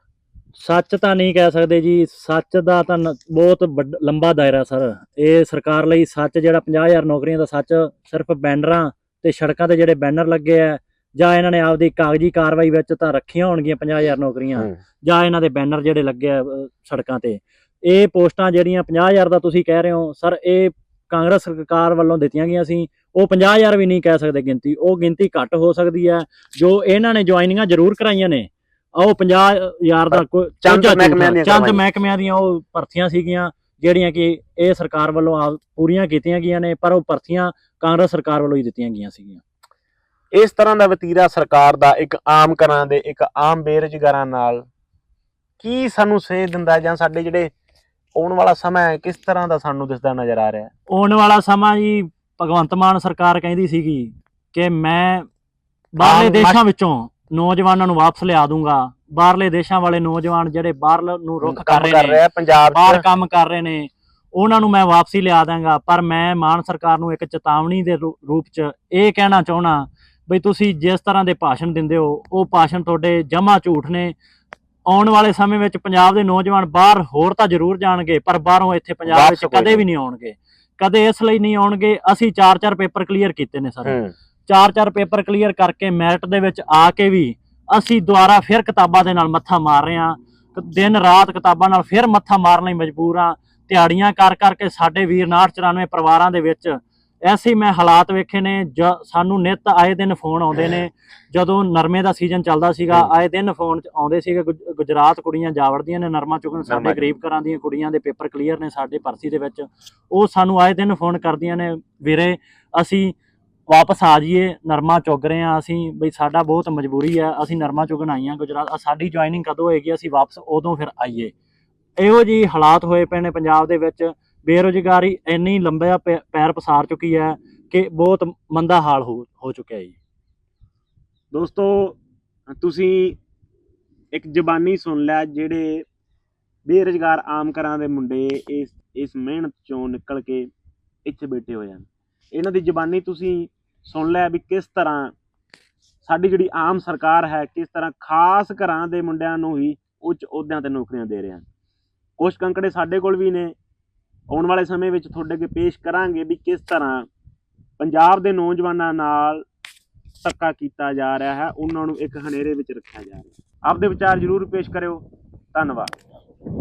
ਸੱਚ ਤਾਂ ਨਹੀਂ ਕਹਿ ਸਕਦੇ ਜੀ ਸੱਚ ਦਾ ਤਾਂ ਨ- ਬਹੁਤ ਵੱਡ- ਲੰਬਾ ਦਾਇਰਾ ਸਰ। ਇਹ ਸਰਕਾਰ ਲਈ ਸੱਚ ਜਿਹੜਾ 50000 ਨੌਕਰੀਆਂ ਦਾ ਸੱਚ ਸਿਰਫ ਬੈਨਰਾਂ ਤੇ ਸੜਕਾਂ ਤੇ ਜਿਹੜੇ ਬੈਨਰ ਲੱਗੇ ਆ ਜਾਂ ਇਹਨਾਂ ਨੇ ਆਪਦੀ ਕਾਗਜ਼ੀ ਕਾਰਵਾਈ ਵਿੱਚ ਤਾਂ ਰੱਖੀਆਂ ਹੋਣਗੀਆਂ 50000 ਨੌਕਰੀਆਂ ਹੂੰ। ਜਾਂ ਇਹਨਾਂ ਦੇ ਬੈਨਰ ਜਿਹੜੇ ਲੱਗੇ ਆ ਅਹ, ਸੜਕਾਂ ਤੇ। ਇਹ ਪੋਸਟਾਂ ਜਿਹੜੀਆਂ 50000 ਦਾ ਤੁਸੀਂ ਕਹਿ ਰਹੇ ਹੋ ਸਰ ਇਹ ਕਾਂਗਰਸ ਸਰਕਾਰ ਵੱਲੋਂ ਦਿੱਤੀਆਂ ਗਈਆਂ ਸੀ। ਉਹ 50000 ਵੀ ਨਹੀਂ ਕਹਿ ਸਕਦੇ ਗਿਣਤੀ। ਉਹ ਗਿਣਤੀ ਘੱਟ ਹੋ ਸਕਦੀ ਹੈ। ਜੋ ਇਹਨਾਂ ਨੇ ਜੁਆਇਨਿੰਗਾਂ ਜ਼ਰੂਰ ਕਰਾਈਆਂ ਨੇ। ਉਹ 50000 ਦਾ ਕੋਈ ਚੰਦ ਮਹਿਕਮਿਆਂ। ਦੀਆਂ ਚੰਦ ਕਰਵਾਈਆਂ। ਮਹਿਕਮਿਆਂ ਦੀਆਂ ਉਹ ਭਰਤੀਆਂ ਸੀਗੀਆਂ ਜਿਹੜੀਆਂ ਕਿ ਇਹ ਸਰਕਾਰ ਵੱਲੋਂ ਆ ਪੂਰੀਆਂ ਕੀਤੀਆਂ ਗਈਆਂ ਨੇ ਪਰ ਉਹ ਭਰਤੀਆਂ ਕਾਂਗਰਸ ਸਰਕਾਰ ਵੱਲੋਂ ਹੀ ਦਿੱਤੀਆਂ ਗਈਆਂ ਸੀਗੀਆਂ ਇਸ ਤਰ੍ਹਾਂ ਦਾ ਵਤੀਰਾ ਸਰਕਾਰ ਦਾ ਇੱਕ ਆਮ ਘਰਾਂ ਦੇ ਇੱਕ ਆਮ ਬੇਰੁਜ਼ਗਾਰਾਂ ਨਾਲ ਕੀ ਸਾਨੂੰ ਸੇਧ ਦਿੰਦਾ ਜਾਂ ਸਾਡੇ ਜਿਹੜੇ ਆਉਣ ਵਾਲਾ ਸਮਾਂ ਹੈ ਕਿਸ ਤਰ੍ਹਾਂ ਦਾ ਸਾਨੂੰ ਦਿਸਦਾ ਨਜ਼ਰ ਆ ਰਿਹਾ ਹੈ ਆਉਣ ਵਾਲਾ ਸਮਾਂ ਜੀ ਭਗਵੰਤ ਮਾਨ ਸਰਕਾਰ ਕਹਿੰਦੀ ਸੀਗੀ ਕਿ ਮੈਂ ਬਾਹਰਲੇ ਆਮ ਦੇਸ਼ਾਂ ਵਿੱਚੋਂ ਨੌਜਵਾਨਾਂ ਨੂੰ ਵਾਪਸ ਲਿਆ ਦੂੰਗਾ। ਬਾਹਰਲੇ ਦੇਸ਼ਾਂ ਵਾਲੇ ਨੌਜਵਾਨ ਜਿਹੜੇ ਬਾਹਰ ਨੂੰ ਰੁੱਖ ਕਰ ਰਹੇ ਕਰ ਨੇ ਰਿਹਾ ਪੰਜਾਬ ਬਾਹਰ ਕੰਮ ਕਰ ਰਹੇ ਨੇ ਉਹਨਾਂ ਨੂੰ ਮੈਂ ਵਾਪਸੀ ਲਿਆ ਦਾਂਗਾ ਪਰ ਮੈਂ ਮਾਨ ਸਰਕਾਰ ਨੂੰ ਇੱਕ ਚੇਤਾਵਨੀ ਦੇ ਰੂਪ 'ਚ ਇਹ ਕਹਿਣਾ ਚਾਹਣਾ ਬਈ ਤੁਸੀਂ ਜਿਸ ਤਰ੍ਹਾਂ ਦੇ ਭਾਸ਼ਣ ਦਿੰਦੇ ਹੋ ਉਹ ਭਾਸ਼ਣ ਤੁਹਾਡੇ ਜਮਾ ਝੂਠ ਨੇ। ਆਉਣ ਵਾਲੇ ਸਮੇਂ ਵਿੱਚ ਪੰਜਾਬ ਦੇ ਨੌਜਵਾਨ ਬਾਹਰ ਹੋਰ ਤਾਂ ਜ਼ਰੂਰ ਜਾਣਗੇ ਪਰ ਬਾਹਰੋਂ ਇੱਥੇ ਪੰਜਾਬ ਵਿੱਚ ਕਦੇ ਵੀ ਨਹੀਂ ਆਉਣਗੇ। ਕਦੇ ਇਸ ਲਈ ਨਹੀਂ ਆਉਣਗੇ ਅਸੀਂ ਚਾਰ ਚਾਰ ਪੇਪਰ ਕਲੀਅਰ ਕੀਤੇ ਨੇ ਸਰ। ਹੂੰ ਚਾਰ ਚਾਰ ਪੇਪਰ ਕਲੀਅਰ ਕਰਕੇ ਮੈਰਿਟ ਦੇ ਵਿੱਚ ਆ ਕੇ ਵੀ ਅਸੀਂ ਦੁਬਾਰਾ ਫਿਰ ਕਿਤਾਬਾਂ ਦੇ ਨਾਲ ਮੱਥਾ ਮਾਰ ਰਹੇ ਹਾਂ। ਦਿਨ ਰਾਤ ਕਿਤਾਬਾਂ ਨਾਲ ਫਿਰ ਮੱਥਾ ਮਾਰਨ ਲਈ ਮਜਬੂਰ ਹਾਂ। ਦਿਹਾੜੀਆਂ ਕਰ ਕਰਕੇ ਸਾਡੇ ਵੀਰ 994 ਪਰਿਵਾਰਾਂ ਦੇ ਵਿੱਚ ਐਸੇ ਮੈਂ ਹਾਲਾਤ ਵੇਖੇ ਨੇ ਸਾਨੂੰ ਨਿਤ ਆਏ ਦਿਨ ਫੋਨ ਆਉਂਦੇ ਨੇ। ਜਦੋਂ ਨਰਮੇ ਦਾ ਸੀਜ਼ਨ ਚੱਲਦਾ ਸੀਗਾ। ਆਏ ਦਿਨ ਫੋਨ ਚ ਆਉਂਦੇ ਸੀਗੇ ਗੁਜ- ਗੁਜਰਾਤ ਕੁੜੀਆਂ ਜਾਵੜਦੀਆਂ ਨੇ ਨਰਮਾ ਚੁਗਣ ਸਾਡੇ ਗਰੀਬ ਘਰਾਂ ਦੀਆਂ ਕੁੜੀਆਂ ਦੇ ਪੇਪਰ ਕਲੀਅਰ ਨੇ ਸਾਡੇ ਭਰਤੀ ਦੇ ਵਿੱਚ। ਉਹ ਸਾਨੂੰ ਆਏ ਦਿਨ ਫੋਨ ਕਰਦੀਆਂ ਨੇ ਵੀਰੇ ਅਸੀਂ ਵਾਪਸ ਆ ਜਾਈਏ, ਨਰਮਾ ਚੁੱਗ ਰਹੇ ਆ ਅਸੀਂ, ਬਈ ਸਾਡਾ ਬਹੁਤ ਮਜਬੂਰੀ ਹੈ, ਅਸੀਂ ਨਰਮਾ ਚੁਗਣ ਆਈਆਂ ਗੁਜਰਾਤ ਸਾਡੀ ਜੁਆਇਨਿੰਗ ਕਦੋਂ ਹੋਏਗੀ, ਅਸੀਂ ਵਾਪਸ ਉਦੋਂ ਫਿਰ ਆਈਏ। ਇਹੋ ਜੀ ਹਾਲਾਤ ਹੋਏ ਪਏ ਨੇ ਪੰਜਾਬ ਦੇ ਵਿੱਚ, ਬੇਰੁਜ਼ਗਾਰੀ ਇੰਨੀ ਲੰਬਾ ਪੈ- ਪੈਰ ਪਸਾਰ ਚੁੱਕੀ ਹੈ ਕਿ ਬਹੁਤ ਮੰਦਾ ਹਾਲ ਹੋ ਹੋ ਚੁੱਕਿਆ ਜੀ। ਦੋਸਤੋ, ਤੁਸੀਂ ਇੱਕ ਜ਼ਬਾਨੀ ਸੁਣ ਲਿਆ, ਜਿਹੜੇ ਬੇਰੁਜ਼ਗਾਰ ਆਮ ਘਰਾਂ ਦੇ ਮੁੰਡੇ ਇਸ ਇਸ ਮਿਹਨਤ ਚੋਂ ਨਿਕਲ ਕੇ ਇੱਥੇ ਬੈਠੇ ਹੋਏ ਹਨ। ਇਹਨਾਂ ਦੀ ਜ਼ਬਾਨੀ ਤੁਸੀਂ ਸੁਣ ਲਿਆ ਵੀ ਕਿਸ ਤਰ੍ਹਾਂ ਸਾਡੀ ਜਿਹੜੀ ਆਮ ਸਰਕਾਰ ਹੈ, ਕਿਸ ਤਰ੍ਹਾਂ ਖਾਸ ਘਰਾਂ ਦੇ ਮੁੰਡਿਆਂ ਨੂੰ ਹੀ ਉੱਚ ਅਹੁਦਿਆਂ ਤੇ ਨੌਕਰੀਆਂ ਦੇ ਰਿਹਾ। ਹਨ ਕੁਝ ਕੰਕੜੇ ਸਾਡੇ ਕੋਲ ਵੀ ਨੇ। ਆਉਣ ਵਾਲੇ ਸਮੇਂ ਵਿੱਚ ਤੁਹਾਡੇ ਅੱਗੇ ਪੇਸ਼ ਕਰਾਂਗੇ ਵੀ ਕਿਸ ਤਰ੍ਹਾਂ ਪੰਜਾਬ ਦੇ ਨੌਜਵਾਨਾਂ ਨਾਲ ਧੱਕਾ ਕੀਤਾ ਜਾ ਰਿਹਾ ਹੈ, ਉਹਨਾਂ ਨੂੰ ਇੱਕ ਹਨੇਰੇ ਵਿੱਚ ਰੱਖਿਆ ਜਾ ਰਿਹਾ ਆਪਦੇ ਵਿਚਾਰ ਜ਼ਰੂਰ ਪੇਸ਼ ਕਰਿਓ। ਧੰਨਵਾਦ।